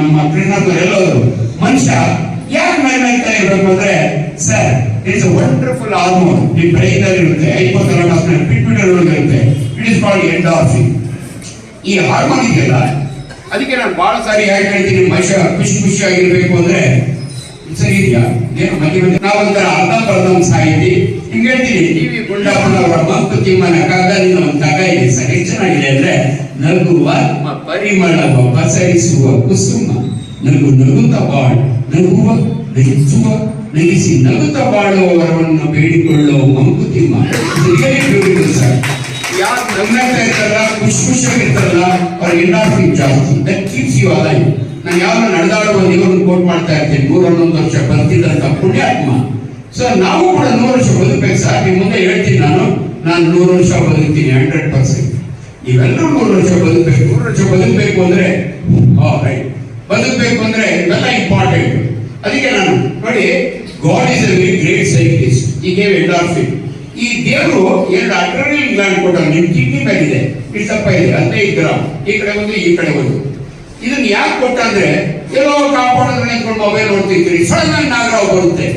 ನಮ್ಮ ಎಲ್ಲೋದ್ರು ಮನುಷ್ಯ ಯಾಕೆ ಮೈಮೈತಾ ಇರ್ಬೇಕು ಅಂದ್ರೆ ಸರ್ ಇಟ್ಸ್ ವಂಡರ್ಫುಲ್ ಹಾರ್ಮೋನ್ ಈ ಬ್ರೈನ್ ಅಲ್ಲಿ ಇರುತ್ತೆ ಪಿಟ್ಯೂಟರಿ ಇರುತ್ತೆ. ಇಟ್ ಇಸ್ ಕಾಲ್ಡ್ ಎಂಡಾರ್ಫಿನ್ ಈ ಹಾರ್ಮೋನ್ ಇದೆಯಲ್ಲ, ಅದಕ್ಕೆ ನಾನು ಬಹಳ ಸಾರಿ ಯಾಕೆ ಹೇಳ್ತೀನಿ ಮನುಷ್ಯ ಖುಷಿ ಖುಷಿಯಾಗಿರ್ಬೇಕು ಅಂದ್ರೆ, ಸರಿ, ಇದೆಯಾ? ಏನು ಮಧ್ಯ ನಾವೊಂಥರ ಅರ್ಧ ಬರ್ಧಂ ಸಾಹಿತಿ ಹಿಂಗೆ ಹೇಳ್ತೀನಿ ಟಿ ವಿ ಗುಂಡಪ್ಪನವರ ಮಂಕು ತಿಮ್ಮನ ಕಾಗಲಿನ ಒಂದು ತಗ ಇದೆ. ಸರಿ ಚೆನ್ನಾಗಿದೆ ಅಂದ್ರೆ ನಗುವ ಪರಿಮಳವ ಪಸರಿಸುವ ಕುಸುಮ. ನಗು ನಗುತ್ತ ಬಾಳ್ ನಗುವ ನಗಿಸುವ ನಗಿಸಿ ನಗುತ್ತ ಬಾಳುವವರನ್ನು ಬೇಡಿಕೊಳ್ಳುವ ಮಂಕುತಿಮ್ಮ ಯಾರು ನಗ್ನಗ್ತಾ ಇರ್ತಾರಲ್ಲ ಖುಷಿ ಖುಷಿಯಾಗಿರ್ತಾರಲ್ಲ ಅವ್ರ ಎಂಡಾರ್ಫಿನ್ ಜಾಸ್ತಿ. ದಟ್ ಕೀಪ್ಸ್ ಯು ಅಲೈವ್ ನಾನು ಯಾವಾಗ ನಡೆದಾಡುವ ದೇವರನ್ನು ಕೋಟ್ ಮಾಡ್ತಾ ಇರ್ತೀನಿ. ನೂರ ಹನ್ನೊಂದು ವರ್ಷ ಬರ್ತಿದ್ದಂತ ಪುಣ್ಯಾತ್ಮ. ಸೊ ನಾವು ಕೂಡ ನೂರು ವರ್ಷ ಬದುಕಬೇಕು ಸರ್. ನಿಮ್ಮ ಮುಂದೆ ಹೇಳ್ತೀನಿ ನಾನು. ನಾನು ನೂರು ವರ್ಷ ಬದುಕ್ತೀನಿ ಹಂಡ್ರೆಡ್ ಪರ್ಸೆಂಟ್ ಇವೆಲ್ಲರೂ ನೂರು ವರ್ಷ ಬದುಕಬೇಕು. ನೂರು ವರ್ಷ ಬದುಕಬೇಕು ಅಂದ್ರೆ ರೈಟ್ ಬದುಕಬೇಕು ಅಂದ್ರೆ ಇವೆಲ್ಲ ಇಂಪಾರ್ಟೆಂಟ್ ಅದಕ್ಕೆ ನಾನು, ನೋಡಿ God is a very great scientist he gave endorphin ಈ ದೇವರು ಎರಡು ಅಡ್ರನಲ್ ಗ್ಲಾಂಡ್ ಕೊಟ್ಟ ನಿಮ್ ಕಿಡ್ನಿ ಮೇಲಿದೆ. ಇಷ್ಟು ದಪ್ಪ ಇದೆ. ಹದಿನೈದು ಗ್ರಾಮ್ ಈ ಕಡೆ ಒಂದು ಈ ಕಡೆ ಒಂದು ಇದನ್ನ ಯಾಕೆ ಕೊಟ್ಟ ಅಂದ್ರೆ ಎಲ್ಲೋ ಕಾಪಾಡೋದ್ರೆ ಮೊಬೈಲ್ ನೋಡ್ತಿರ್ತೀರಿ. ಸಡನ್ ಆಗಿ ನಾಗರಾವ್ ಬರುತ್ತೆ.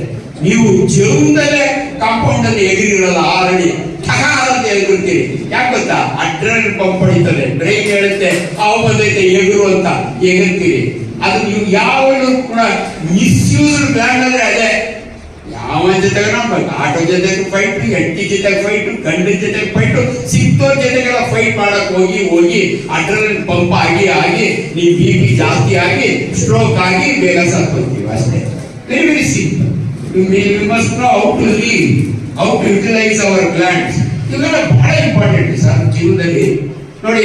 ನೀವು ಜೀವನದಲ್ಲೇ ಕಾಂಪೌಂಡ್ ಅಲ್ಲಿ ಎಗಿರಿರಲ್ಲ ಆರಡಿ ಠಗಾರ ಅಂತ ಎಗಿರ್ತೀರಿ ಯಾಕೆ ಗೊತ್ತಾ? ಅಡ್ರಲ್ ಪಂಪ್ ಹೊಡಿತದೆ. ಬ್ರೇಕ್ ಹೇಳುತ್ತೆ ಅವು ಬಂದೈತೆ ಎಗುರು ಅಂತ ಎಗಿರ್ತೀರಿ. ಅದು ನೀವು ಯಾವಾಗಲೂ ಕೂಡ ಮಿಸ್ಯೂಸ್ ಗ್ಲಾಂಡ್ ಅಂದ್ರೆ ಅದೇ. ಯಾವ ಜೊತೆ ಆಟೋ ಜೊತೆ ಫೈಟ್ ಹೆಂಡತಿ ಜೊತೆ ಫೈಟ್ ಗಂಡ ಜೊತೆ ಫೈಟ್ ಸಿಕ್ಕೋ ಜೊತೆಗೆಲ್ಲ ಫೈಟ್ ಮಾಡಕ್ ಹೋಗಿ ಹೋಗಿ ಅಡ್ರಲ್ ಪಂಪ್ ಆಗಿ ಆಗಿ, ನೀವು ಬಿ ಪಿ ಜಾಸ್ತಿ ಆಗಿ ಸ್ಟ್ರೋಕ್ ಆಗಿ ಬೇಗ ಸತ್ಕೊಳ್ತೀವಿ ಅಷ್ಟೇ. Very very simple we must know how to live, how to utilize our plants. ಇವೆಲ್ಲ ಬಹಳ ಇಂಪಾರ್ಟೆಂಟ್ ಸರ್ ಜೀವನದಲ್ಲಿ. ನೋಡಿ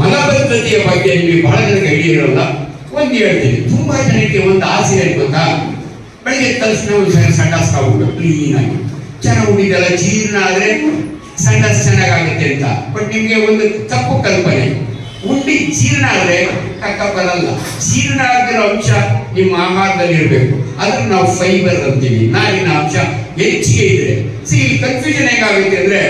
ಮಲಬದ್ಧತೆಯ ಬಗ್ಗೆ ನಿಮಗೆ ಬಹಳ ಜನಕ್ಕೆ ಐಡಿಯಾ ಇರೋಲ್ಲ ಒಂದು ಹೇಳ್ತೀನಿ. ತುಂಬಾ ಜನಕ್ಕೆ ಒಂದು ಆಸೆ ಏನ್ ಗೊತ್ತಾ? ಬೆಳಿಗ್ಗೆ ತಕ್ಷಣ ಸಂಡಾಸ್ ಆಗ್ಬಿಡು ಕ್ಲೀನ್ ಆಗಿ ಚೆನ್ನಾಗಿ ಉಳಿದೆಲ್ಲ ಜೀರ್ಣ ಆದರೆ ಸಂಡಾಸ್ ಚೆನ್ನಾಗಾಗುತ್ತೆ ಅಂತ. ಬಟ್ ನಿಮಗೆ ಒಂದು ತಪ್ಪು ಕಲ್ಪನೆ. ಉಂಡಿ ಜೀರ್ಣ ಆದರೆ ಕಕ್ಕ ಬರಲ್ಲ ಜೀರ್ಣ ಆಗಿರೋ ಅಂಶ ನಿಮ್ಮ ಆಹಾರದಲ್ಲಿ ಇರಬೇಕು ಅದನ್ನು ನಾವು ಫೈಬರ್ ಅಂತೀವಿ. ನಾರಿನ ಅಂಶ ಹೆಚ್ಚಿಗೆ ಇದ್ರೆ. ಸಿ ಕನ್ಫ್ಯೂಷನ್ ಹೇಗಾಗುತ್ತೆ ಅಂದ್ರೆ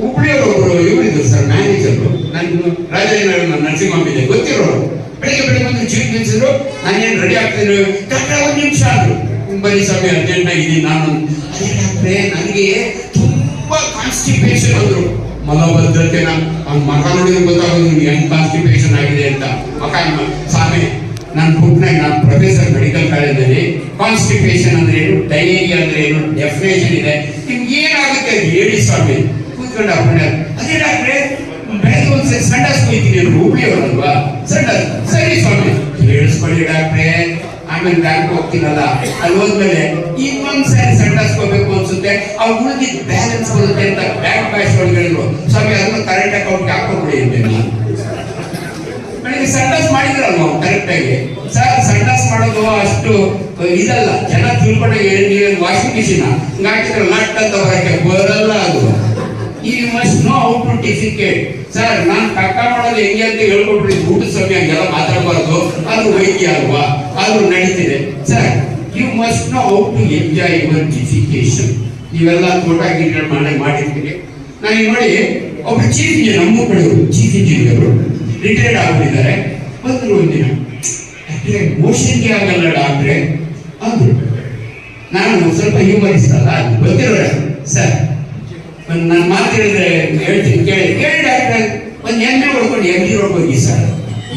ಹುಬ್ಳಿಯವರೊಬ್ರು ಇವರಿದ್ರು ಸರ್ ಮ್ಯಾನೇಜರ್ ನನ್ನ ರಾಜೇಂದ್ರ ನರಸಿಂಹಿದೆ ಗೊತ್ತಿರೋರು? ಬೆಳಿಗ್ಗೆ ಬೆಳಿಗ್ಗೆ ಒಂದು ಜೀಪ್ ನಿಲ್ಸಿದ್ರು ನಾನೇನು ರೆಡಿ ಆಗ್ತಿದ್ರು ಕಟ್ಟ ಒಂದು ನಿಮಿಷ ಆದ್ರು. ಬರೀ ಸ್ವಾಮಿ ಅರ್ಜೆಂಟ್ ಆಗಿದ್ದೀನಿ ನಾನು. ಅದೇ ನನಗೆ ತುಂಬಾ ಕಾನ್ಸ್ಟಿಪೇಷನ್ ಅಂದ್ರು. ಮಲಬದ್ಧತೆ ಅವ್ನ ಮಗ ನೋಡಿದ್ರೆ ಗೊತ್ತಾಗೋದು ನಿಮ್ಗೆ ಹೆಂಗ್ ಕಾನ್ಸ್ಟಿಪೇಷನ್ ಆಗಿದೆ ಅಂತ. ಮಕ ಸ್ವಾಮಿ, ನಾನು ಪುಟ್ನಾಗ ನಾನು ಪ್ರೊಫೆಸರ್ ಮೆಡಿಕಲ್ ಕಾಲೇಜಲ್ಲಿ ಕಾನ್ಸ್ಟಿಪೇಷನ್ ಅಂದ್ರೆ ಏನು ಡಯೇರಿಯಾ ಅಂದ್ರೆ ಏನು ಡೆಫಿನೇಷನ್ ಇದೆ. ನಿಮ್ಗೆ ಏನಾಗುತ್ತೆ ಹೇಳಿ ಸ್ವಾಮಿ. ಕೂತ್ಕೊಂಡು ಅಪ್ಪಣ್ಣ ಅದೇ ಡಾಕ್ಟ್ರೆ, ಬೆಳಗ್ಗೆ ಒಂದ್ಸರಿ ಸಂಡಾಸ್ ಹೋಯ್ತೀನಿ ಹುಬ್ಳಿ ಅವರಲ್ವಾ ಸಂಡಾಸ್ ಸರಿ ಸ್ವಾಮಿ. ಹೇಳಿಸ್ಕೊಳ್ಳಿ ಡಾಕ್ಟ್ರೆ. ಆಮೇಲೆ ಬ್ಯಾಂಕ್ ಹೋಗ್ತೀನಲ್ಲ, ಅಲ್ಲಿ ಹೋದ್ಮೇಲೆ ಇನ್ನೊಂದ್ಸರಿ ಸಂಡಾಸ್ ಹೋಗ್ಬೇಕು ಅನ್ಸುತ್ತೆ. ಅವ್ರು ಉಳಿದಿದ್ದ ಬ್ಯಾಲೆನ್ಸ್ ಬರುತ್ತೆ ಅಂತ ಬ್ಯಾಂಕ್ ಒಳಗೆ ಹೇಳಿದ್ರು. ಸ್ವಾಮಿ, ಅದನ್ನ ಕರೆಂಟ್ ಅಕೌಂಟ್ಗೆ ಹಾಕೊಂಡ್ಬಿಡಿ ಅಂತೇಳಿ ನಾನು ಮಾಡಿದ್ರಲ್ಲ ಸಂಡಾಸ್ ಮಾಡಿದ್ರಲ್ವ ಕರೆಕ್ಟ್ ಆಗಿ? ಸರ್ ಸಂಡಾಸ್ ಮಾಡೋದು ಅಷ್ಟು ಇದಲ್ಲ, ಜನ ತಿಳ್ಕೊಂಡಾಗ ವಾಷಿಂಗ್ ಮಿಷಿನ್ ಹಾಕಿದ್ರೆ ಲಟ್ ಅಂತ ಬರಕ್ಕೆ ಬರಲ್ಲ ಅದು. He must know how to defecate sir, ನಾನು ಕಕ್ಕ ಮಾಡೋದು ಹೆಂಗೆ ಅಂತ ಹೇಳ್ಕೊಟ್ರಿ ಊಟ ಸಮಯ ಹಂಗೆಲ್ಲ ಮಾತಾಡಬಾರ್ದು. ಅದು ವೈದ್ಯ ಅಲ್ವಾ? ಅದು ನಡೀತಿದೆ. Sir you must know how to enjoy your defecation ನೀವೆಲ್ಲ ತೋಟ ಗಿಡ ಮಾಡಿ ಮಾಡಿರ್ತೀನಿ ನಾನು ನೋಡಿ, ಒಬ್ರು ಚೀಫ್ ಇಂಜಿನಿಯರ್ ನಮ್ಮ ಕಡೆಯವರು ಚೀಫ್ ಇಂಜಿನಿಯರ್ ರಿಟೈರ್ಡ್ ಆಗ್ಬಿಟ್ಟಿದ್ದಾರೆ. ಬಂದ್ರು ಒಂದಿನ. ಮೋಷನ್ಗೆ ಆಗಲ್ಲ ಡಾಕ್ಟ್ರೆ ಅಂದ್ರು ನಾನು ಸ್ವಲ್ಪ ಹ್ಯೂಮರಿಸ್ತಲ್ಲ ಗೊತ್ತಿರೋ ಸರ್ ಒಂದು ನಾನು ಮಾತು ಹೇಳಿದ್ರೆ ಹೇಳ್ತೀನಿ, ಕೇಳಿ. ಕೇಳಿ ಡಾಕ್ಟ್ರೆ, ಒಂದು ಎಮ್ಮೆ ಹೊಡ್ಕೊಂಡು ಎಮ್ಮೆ ರೋಡ್ ಹೋಗಿ ಸರ್?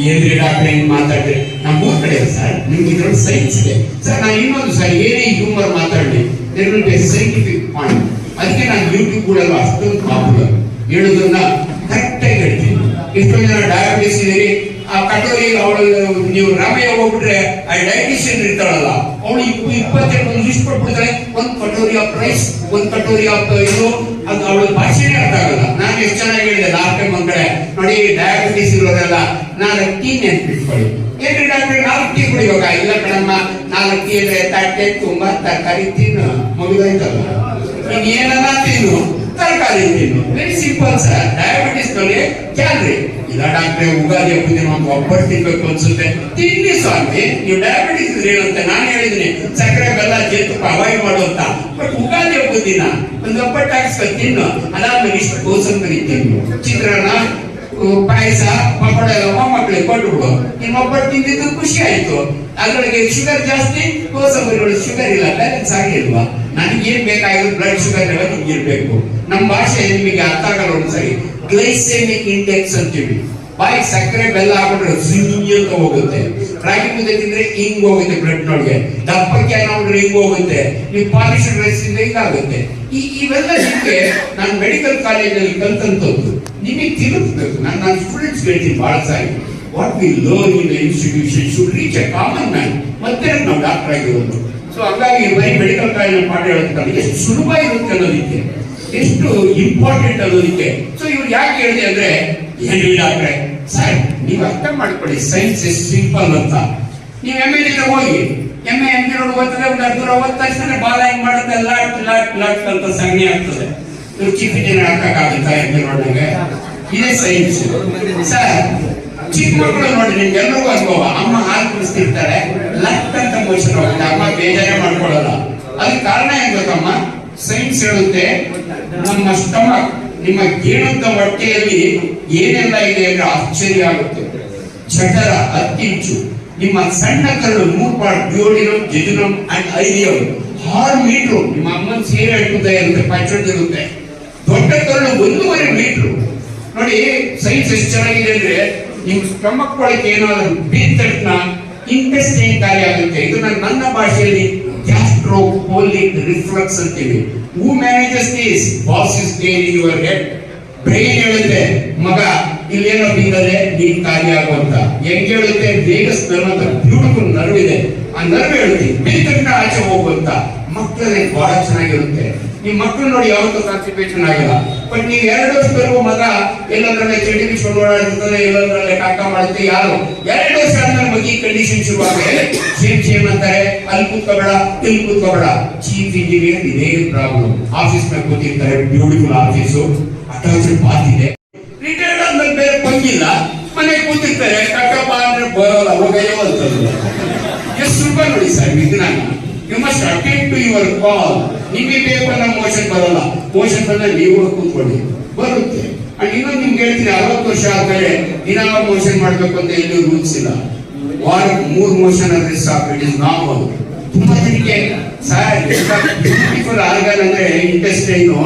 ಏನ್ರಿ ಡಾಕ್ಟ್ರೆ, ಹಿಂಗ್ ಮಾತಾಡ್ರಿ? ನಮ್ಮ ಊರ್ ಕಡೆ ಸರ್, ನಿಮ್ಗೆ ಇದ್ರಲ್ಲಿ ಸೈನ್ಸ್ ಇದೆ. ಸರ್, ನಾನು ಇನ್ನೊಂದು ಸರ್, ಏನೇ ಹ್ಯೂಮರ್ ಮಾತಾಡಲಿ there will be scientific point ಅದಕ್ಕೆ ನಾನು ಯೂಟ್ಯೂಬ್ ಕೂಡ ಅಷ್ಟೊಂದು ಪಾಪ್ಯುಲರ್ ಹೇಳೋದನ್ನ ಕರೆಕ್ಟಾಗಿ ಹೇಳ್ತೀನಿ. ಎಷ್ಟೊಂದು ಜನ ಡಯಾಬಿಟಿಸ್ ಇದೀರಿ ಆ ಕಟೋರಿ ಅವಳು, ನೀವು ರಾಮಯ್ಯ ಹೋಗ್ಬಿಟ್ರೆ, ಆ ಡಯಟಿಷಿಯನ್ ಇರ್ತಾಳಲ್ಲ, ಅವಳು ಇಪ್ಪ ಇಪ್ಪತ್ತೆರಡು ಲಿಸ್ಟ್ ಕೊಟ್ಬಿಡ್ತಾಳೆ ಒಂದು ಕಟೋರಿ ಆಫ್ ರೈಸ್ ಒಂದು ಕಟೋರಿ ಆಫ್ ಇದು ಅದು ಅವಳು ಭಾಷೆನೇ ಅರ್ಥ ಆಗಲ್ಲ. ನಾನು ಎಷ್ಟು ಚೆನ್ನಾಗಿ ಹೇಳಿದೆ ಲಾಸ್ಟ್ ಟೈಮ್ ಒಂದ್ ಕಡೆ. ನೋಡಿ ಡಯಾಬಿಟಿಸ್ ಇರೋದೆಲ್ಲ ನಾಲ್ಕು ಟೀ ನೆನ್ಪಿಟ್ಕೊಳ್ಳಿ. ಏನ್ರಿ ಡಾಕ್ಟರ್ ನಾಲ್ಕು ಟೀ ಕುಡಿಬೇಕಾ? ಇಲ್ಲ ಕಣಮ್ಮ, ನಾಲ್ಕು ಟೀ ಅಂದ್ರೆ ತಟ್ಟೆ ತುಂಬಾ ತರಕಾರಿ ತಿನ್ನು. ಮುಗಿದೋಯ್ತಲ್ಲ. ಏನಲ್ಲ ತಿನ್ನು? ತರಕಾರಿ ತಿನ್ನು. Very simple sir. ಡಯಾಬಿಟಿಸ್ನಲ್ಲಿ ಕ್ಯಾಲ್ರಿ ಇಲ್ಲ ಡಾಕ್ಟ್ರೆ ಉಗಾದಿ ಹಬ್ಬದ ಒಬ್ಬಟ್ಟು ತಿನ್ಬೇಕು ಅನ್ಸುತ್ತೆ. ತಿನ್ನಿ ಸ್ವಾಮಿ, ನೀವು ಡಯಾಬಿಟಿಸ್ ಇದ್ರೆ ಏನಂತ ನಾನು ಹೇಳಿದ್ದೀನಿ. ಸಕ್ಕರೆ, ಬೆಲ್ಲ ಅವಾಯ್ಡ್ ಮಾಡು ಅಂತ. ಬಟ್ ಉಗಾದಿ ದಿನ ಒಂದು ಒಬ್ಬಟ್ಟು ಹಾಕ್ಸ್ಕೊಂಡು ತಿನ್ನು. ಅದಾದ್ಮೇಲೆ ಇಷ್ಟು ಕೋಸಂಬರಿ ತಿನ್ನು. ಚಿತ್ರಾನ್ನ ಪಾಯಸ, ಪಕೋಡ ಕೊಟ್ಬಿಡು ನಿಮ್ಮ ಒಬ್ಬಟ್ಟು ತಿಂದಿದ್ದು ಖುಷಿ ಆಯ್ತು. ಅದ್ರೊಳಗೆ ಶುಗರ್ ಜಾಸ್ತಿ, ಕೋಸಂಬರಿಗಳು ಶುಗರ್ ಇಲ್ಲ. ಬ್ಯಾಲೆನ್ಸ್ ಆಗಿಲ್ವಾ ನನಗೆ ಏನ್ ಬೇಕಾಗಿರೋ ಬ್ಲಡ್ ಶುಗರ್ ಲೆವೆಲ್ ನಿಮ್ಗೆ ಇರ್ಬೇಕು ನಮ್ಮ ಭಾಷೆ ನಿಮಗೆ ಅರ್ಥ ಆಗಲ್ಲ ಒಂದ್ಸರಿ ಗ್ಲೈಸೆಮಿಕ್ ಇಂಡೆಕ್ಸ್ ಅಂತೀವಿ. ಬಾಯಿ ಸಕ್ಕರೆ ಬೆಲ್ಲ ಹಾಕೊಂಡ್ರೆ ಸಿಹಿ ಅಂತ ಹೋಗುತ್ತೆ. ರಾಗಿ ಮುದ್ದೆ ತಿಂದ್ರೆ ಹಿಂಗ್ ಹೋಗುತ್ತೆ ಬ್ಲಡ್ ನೊಳಗೆ. ದಪ್ಪಕ್ಕೆ ನೋಡಿದ್ರೆ ಹಿಂಗ್ ಹೋಗುತ್ತೆ. ನೀವು ಪಾಲಿಶ್ ರೈಸ್ ತಿಂದ್ರೆ ಹಿಂಗಾಗುತ್ತೆ ಈ ಇವೆಲ್ಲ ನಿಮ್ಗೆ ನಾನು ಮೆಡಿಕಲ್ ಕಾಲೇಜಲ್ಲಿ ಕಲ್ತಂತದ್ದು. ನಿಮಗೆ ತಿಳಿಸ್ಬೇಕು ನಾನು ನನ್ನ ಸ್ಟೂಡೆಂಟ್ಸ್ ಹೇಳ್ತೀನಿ ಬಹಳ ಸಾರಿ. What we learn in institution should reach a common man ಮತ್ತೆ ನಾವು ಡಾಕ್ಟರ್ ಆಗಿರೋದು. ಸೊ ಹಂಗಾಗಿ ಬರೀ ಮೆಡಿಕಲ್ ಕಾಲೇಜ್ ಪಾಠ ಹೇಳೋದಕ್ಕೆ ಎಷ್ಟು ಸುಲಭ ಇರುತ್ತೆ ಅನ್ನೋದಕ್ಕೆ, ಎಷ್ಟು ಇಂಪಾರ್ಟೆಂಟ್ ಅನ್ನೋದಕ್ಕೆ. ಸೊ ಇವ್ರು ಯಾಕೆ ಹೇಳಿದೆ ಅಂದ್ರೆ ಹೇಳಿ ಡಾಕ್ಟ್ರೆ ಸರ್ ನೀವು ಅರ್ಥ ಮಾಡ್ಕೊಳ್ಳಿ ಸೈನ್ಸ್ ಎಷ್ಟು ಸಿಂಪಲ್ ಅಂತ. ನೀವು ಎಂ ಎಲ್ ಹೋಗಿ M A M P road ಓದಿದ್ರೆ ಒಂದು ಅರ್ಧ ಓದ್ ತಕ್ಷಣ ಬಾಲ ಹೆಂಗ್ ಮಾಡುತ್ತೆ? ಲಾಟ್ ಲಾಟ್ ಲಾಟ್ ಅಂತ ಸಗಣಿ ಆಗ್ತದೆ. ಇವ್ರು ಚಿಕ್ಕ ಜನ ಹಾಕಕ್ಕಾಗುತ್ತಾ ಎಂ ಪಿ ಇದೇ ಸೈನ್ಸ್ ಸರ್ ಚಿಕ್ಕ ಮಕ್ಕಳು ನೋಡಿ ನಿಮ್ಗೆ ಎಲ್ರಿಗೂ ಅನುಭವ. ಅಮ್ಮ ಹಾಲು ಕುಡಿಸ್ತಿರ್ತಾರೆ. ಲಟ್ ಅಂತ ಅಮ್ಮ ಬೇಜಾರೇ ಮಾಡ್ಕೊಳ್ಳಲ್ಲ. ಅದಕ್ಕೆ ಕಾರಣ ಏನ್ ಗೊತ್ತಮ್ಮ? ಸೈನ್ಸ್ ಹೇಳುತ್ತೆ, ನಮ್ಮ ಸ್ಟಮಕ್ ನಿಮ್ಮ ಗೇಣುದ್ದ ಹೊಟ್ಟೆಯಲ್ಲಿ ಏನೆಲ್ಲ ಇದೆ ಅಂದ್ರೆ ಆಶ್ಚರ್ಯ ಆಗುತ್ತೆ. ಜಠರ ಅತ್ತಿಂಚು ನಿಮ್ಮ ಸಣ್ಣ ಕರಳು ಮೂರ್ ಪಾರ್ಟ್ ಡ್ಯೂಡಿನಮ್ ಜೆಜುನಮ್ ಅಂಡ್ ಐರಿಯಮ್ ಆರು ಮೀಟ್ರು, ನಿಮ್ಮ ಅಮ್ಮನ ಸೀರೆ ಇಟ್ಟುತ್ತೆ ಇರುತ್ತೆ ದೊಡ್ಡ ಕರಳು ಒಂದೂವರೆ ಮೀಟ್ರು. ನೋಡಿ ಸೈನ್ಸ್ ಎಷ್ಟು ಚೆನ್ನಾಗಿದೆ ಅಂದ್ರೆ ನಿಮ್ ಸ್ಟಮಕ್ ಒಳಗೆ ಏನಾದ್ರು ಬೀದ್ ತಕ್ಷಣ ಇಂಟೆಸ್ಟೈನ್ ಆಗುತ್ತೆ. ಇದನ್ನ ನನ್ನ ಭಾಷೆಯಲ್ಲಿ ಗ್ಯಾಸ್ಟ್ರೋಪೋಲಿಕ್ ರಿಫ್ಲಕ್ಸ್ ಅಂತೀವಿ. Who manages this boss is there in your head brain ಹೇಳುತ್ತೆ, ಮಗ, ಇಲ್ಲೇನೋ ಬಿದ್ದರೆ ನೀನ್ ಕಾರ್ಯ ಆಗುವಂತ ಹೆಂಗ್ ಹೇಳುತ್ತೆ? ವೇಗಸ್ ನರ್ವ್ ಬ್ಯೂಟಿಫುಲ್ ನರ್ವ್ ಇದೆ ಆ ನರ್ವ್ ಹೇಳುತ್ತೆ ಬಿದ್ದ ಆಚೆ ಹೋಗುವಂತ ಮಕ್ಕಳಲ್ಲಿ ಬಹಳ ಚೆನ್ನಾಗಿರುತ್ತೆ. ನಿಮ್ ಮಕ್ಕಳು ನೋಡಿ ಯಾವತ್ತೂ ಕಾನ್ಸಂಟ್ರೇಷನ್ ಆಗಿಲ್ಲ. ಬಟ್ ನೀವು ಎರಡು ವರ್ಷ ಬರುವ ಮಗ ಎಲ್ಲದರಲ್ಲೇ ಚಡಿಗೆ ಶುರು ಓಡಾಡ್ತಿರ್ತಾನೆ, ಎಲ್ಲದರಲ್ಲೇ ಕಾಕ ಮಾಡುತ್ತೆ, ಯಾರು? ಎರಡು ವರ್ಷ ಆದ್ಮೇಲೆ ಮಗಿ ಕಂಡೀಷನ್ ಶುರುವಾಗಿದೆ ಸೇಮ್ ಸೇಮ್ ಅಂತಾರೆ. ಅಲ್ಲಿ ಕೂತ್ಕೋಬೇಡ, ಇಲ್ಲಿ ಕೂತ್ಕೋಬೇಡ. ಚೀಫ್ ಇಂಜಿನಿಯರ್ ಇದೇ ಪ್ರಾಬ್ಲಮ್ ಆಫೀಸ್ನಲ್ಲಿ ಕೂತಿರ್ತಾರೆ ಬ್ಯೂಟಿಫುಲ್ ಆಫೀಸು ಅಟ್ಯಾಚ್ಡ್ ಬಾತ್ ಇದೆ. ರಿಟೈರ್ಡ್ ಆದ್ಮೇಲೆ ಬೇರೆ ಪಂಗಿಲ್ಲ ಮನೆಗೆ ಕೂತಿರ್ತಾರೆ. ಕಟ್ಟಪ್ಪ ಅಂದ್ರೆ ಬರೋಲ್ಲ ಹೋಗಯ್ಯೋ ಎಷ್ಟು ರೂಪಾಯಿ ನೋಡಿ ಸರ್ ವಿಜ್ಞಾನ you must attend to your call ನಿಮಗೆ ಬೇಕು ಅನ್ನೋ ಮೋಷನ್ ಬರಲ್ಲ. ಮೋಷನ್ ಬಂದ್ರೆ ನೀವು ಕೂತ್ಕೊಳ್ಳಿ. ಬರುತ್ತೆ. ಅಂಡ್ ಇನ್ನೊಂದು ನಿಮ್ಗೆ ಹೇಳ್ತೀನಿ, ಅರವತ್ತು ವರ್ಷ ಆದ್ಮೇಲೆ ದಿನ ಮೋಷನ್ ಮಾಡ್ಬೇಕು ಅಂತ ಎಲ್ಲೂ ರೂಲ್ಸ್ ಇಲ್ಲ. ವಾರಕ್ಕೆ ಮೂರ್ ಮೋಷನ್ ಅಂದ್ರೆ ಸಾಕು. ಇಟ್ ಇಸ್ ನಾರ್ಮಲ್ ತುಂಬಾ ಜನಕ್ಕೆ ಸರ್ ಬ್ಯೂಟಿಫುಲ್ ಆರ್ಗನ್ ಅಂದ್ರೆ ಇಂಟೆಸ್ಟೈನು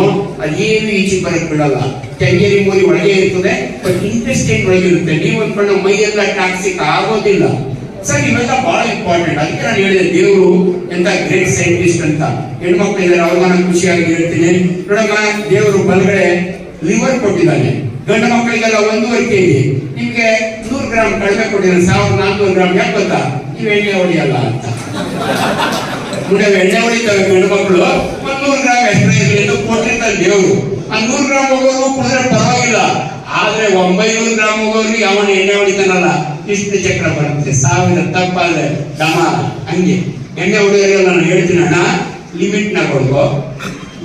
ಅದೇನು ಈಚೆ ಬರಕ್ ಬಿಡಲ್ಲ. ಕೆಂಗೇರಿ ಮೂರಿ ಒಳಗೆ ಇರ್ತದೆ ಬಟ್ ಇಂಟೆಸ್ಟೈನ್ ಒಳಗೆ ಇರುತ್ತೆ. ನೀವು ಅನ್ಕೊಂಡು ಮೈಯೆಲ್ಲ ಟಾಕ್ಸಿಕ್ ಆಗೋದಿಲ್ಲ. ಸರ್ ಇವೆಲ್ಲ ಬಹಳ ಇಂಪಾರ್ಟೆಂಟ್ ಅದಕ್ಕೆ ನಾನು ಹೇಳಿದೆ, ದೇವರು ಎಂತ ಗ್ರೇಟ್ ಸೈಂಟಿಸ್ಟ್ ಅಂತ. ಹೆಣ್ಮಕ್ಳು ಇದ್ದಾರೆ ಅವ್ರಿಗೆ ನಾನು ಖುಷಿಯಾಗಿ ಹೇಳ್ತೀನಿ. ನೋಡಮ್ಮ, ದೇವರು ಬಲಗಡೆ ಲಿವರ್ ಕೊಟ್ಟಿದ್ದಾನೆ. ಗಂಡು ಮಕ್ಕಳಿಗೆಲ್ಲ ಒಂದೂವರೆ ಕೆಜಿ ನಿಮ್ಗೆ ನೂರು ಗ್ರಾಮ್ ಕಡಿಮೆ ಕೊಟ್ಟಿದ್ದಾರೆ. ಸಾವಿರದ ನಾಲ್ಕುನೂರು ಗ್ರಾಮ್. ಯಾಕೆ ಗೊತ್ತಾ? ನೀವು ಎಣ್ಣೆ ಹೊಡಿಯಲ್ಲ ಅಂತ. ನೋಡಿ ಎಣ್ಣೆ ಹೊಡಿತಾರೆ ಗಂಡು ಮಕ್ಕಳು. ಒಂದ್ ನೂರು ಗ್ರಾಮ್ ಎಕ್ಸ್ಟ್ರಾ ಇರಲಿ ಕೊಟ್ಟಿರ್ತಾರೆ ದೇವರು. ಆ ನೂರು ಗ್ರಾಮ್ ಹೋಗೋರು ಕುಡಿದ್ರೆ ಪರವಾಗಿಲ್ಲ. ಆದ್ರೆ ಒಂಬೈನೂರು ಗ್ರಾಮ್ ಹೋಗೋರು ಯಾವನ ಎಣ್ಣೆ ಹೊಡಿತಾನಲ್ಲ ಇಷ್ಟು ಚಕ್ರ ಬರುತ್ತೆ. ಸಾವಿರ ತಪ್ಪಾದ್ರೆ ದಮ ಹಂಗೆ. ಎಣ್ಣೆ ಹೊಡೆಯೋರು ನಾನು ಹೇಳ್ತೀನಿ ಅಣ್ಣ ಲಿಮಿಟ್ನ ಕೊಡ್ಕೋ.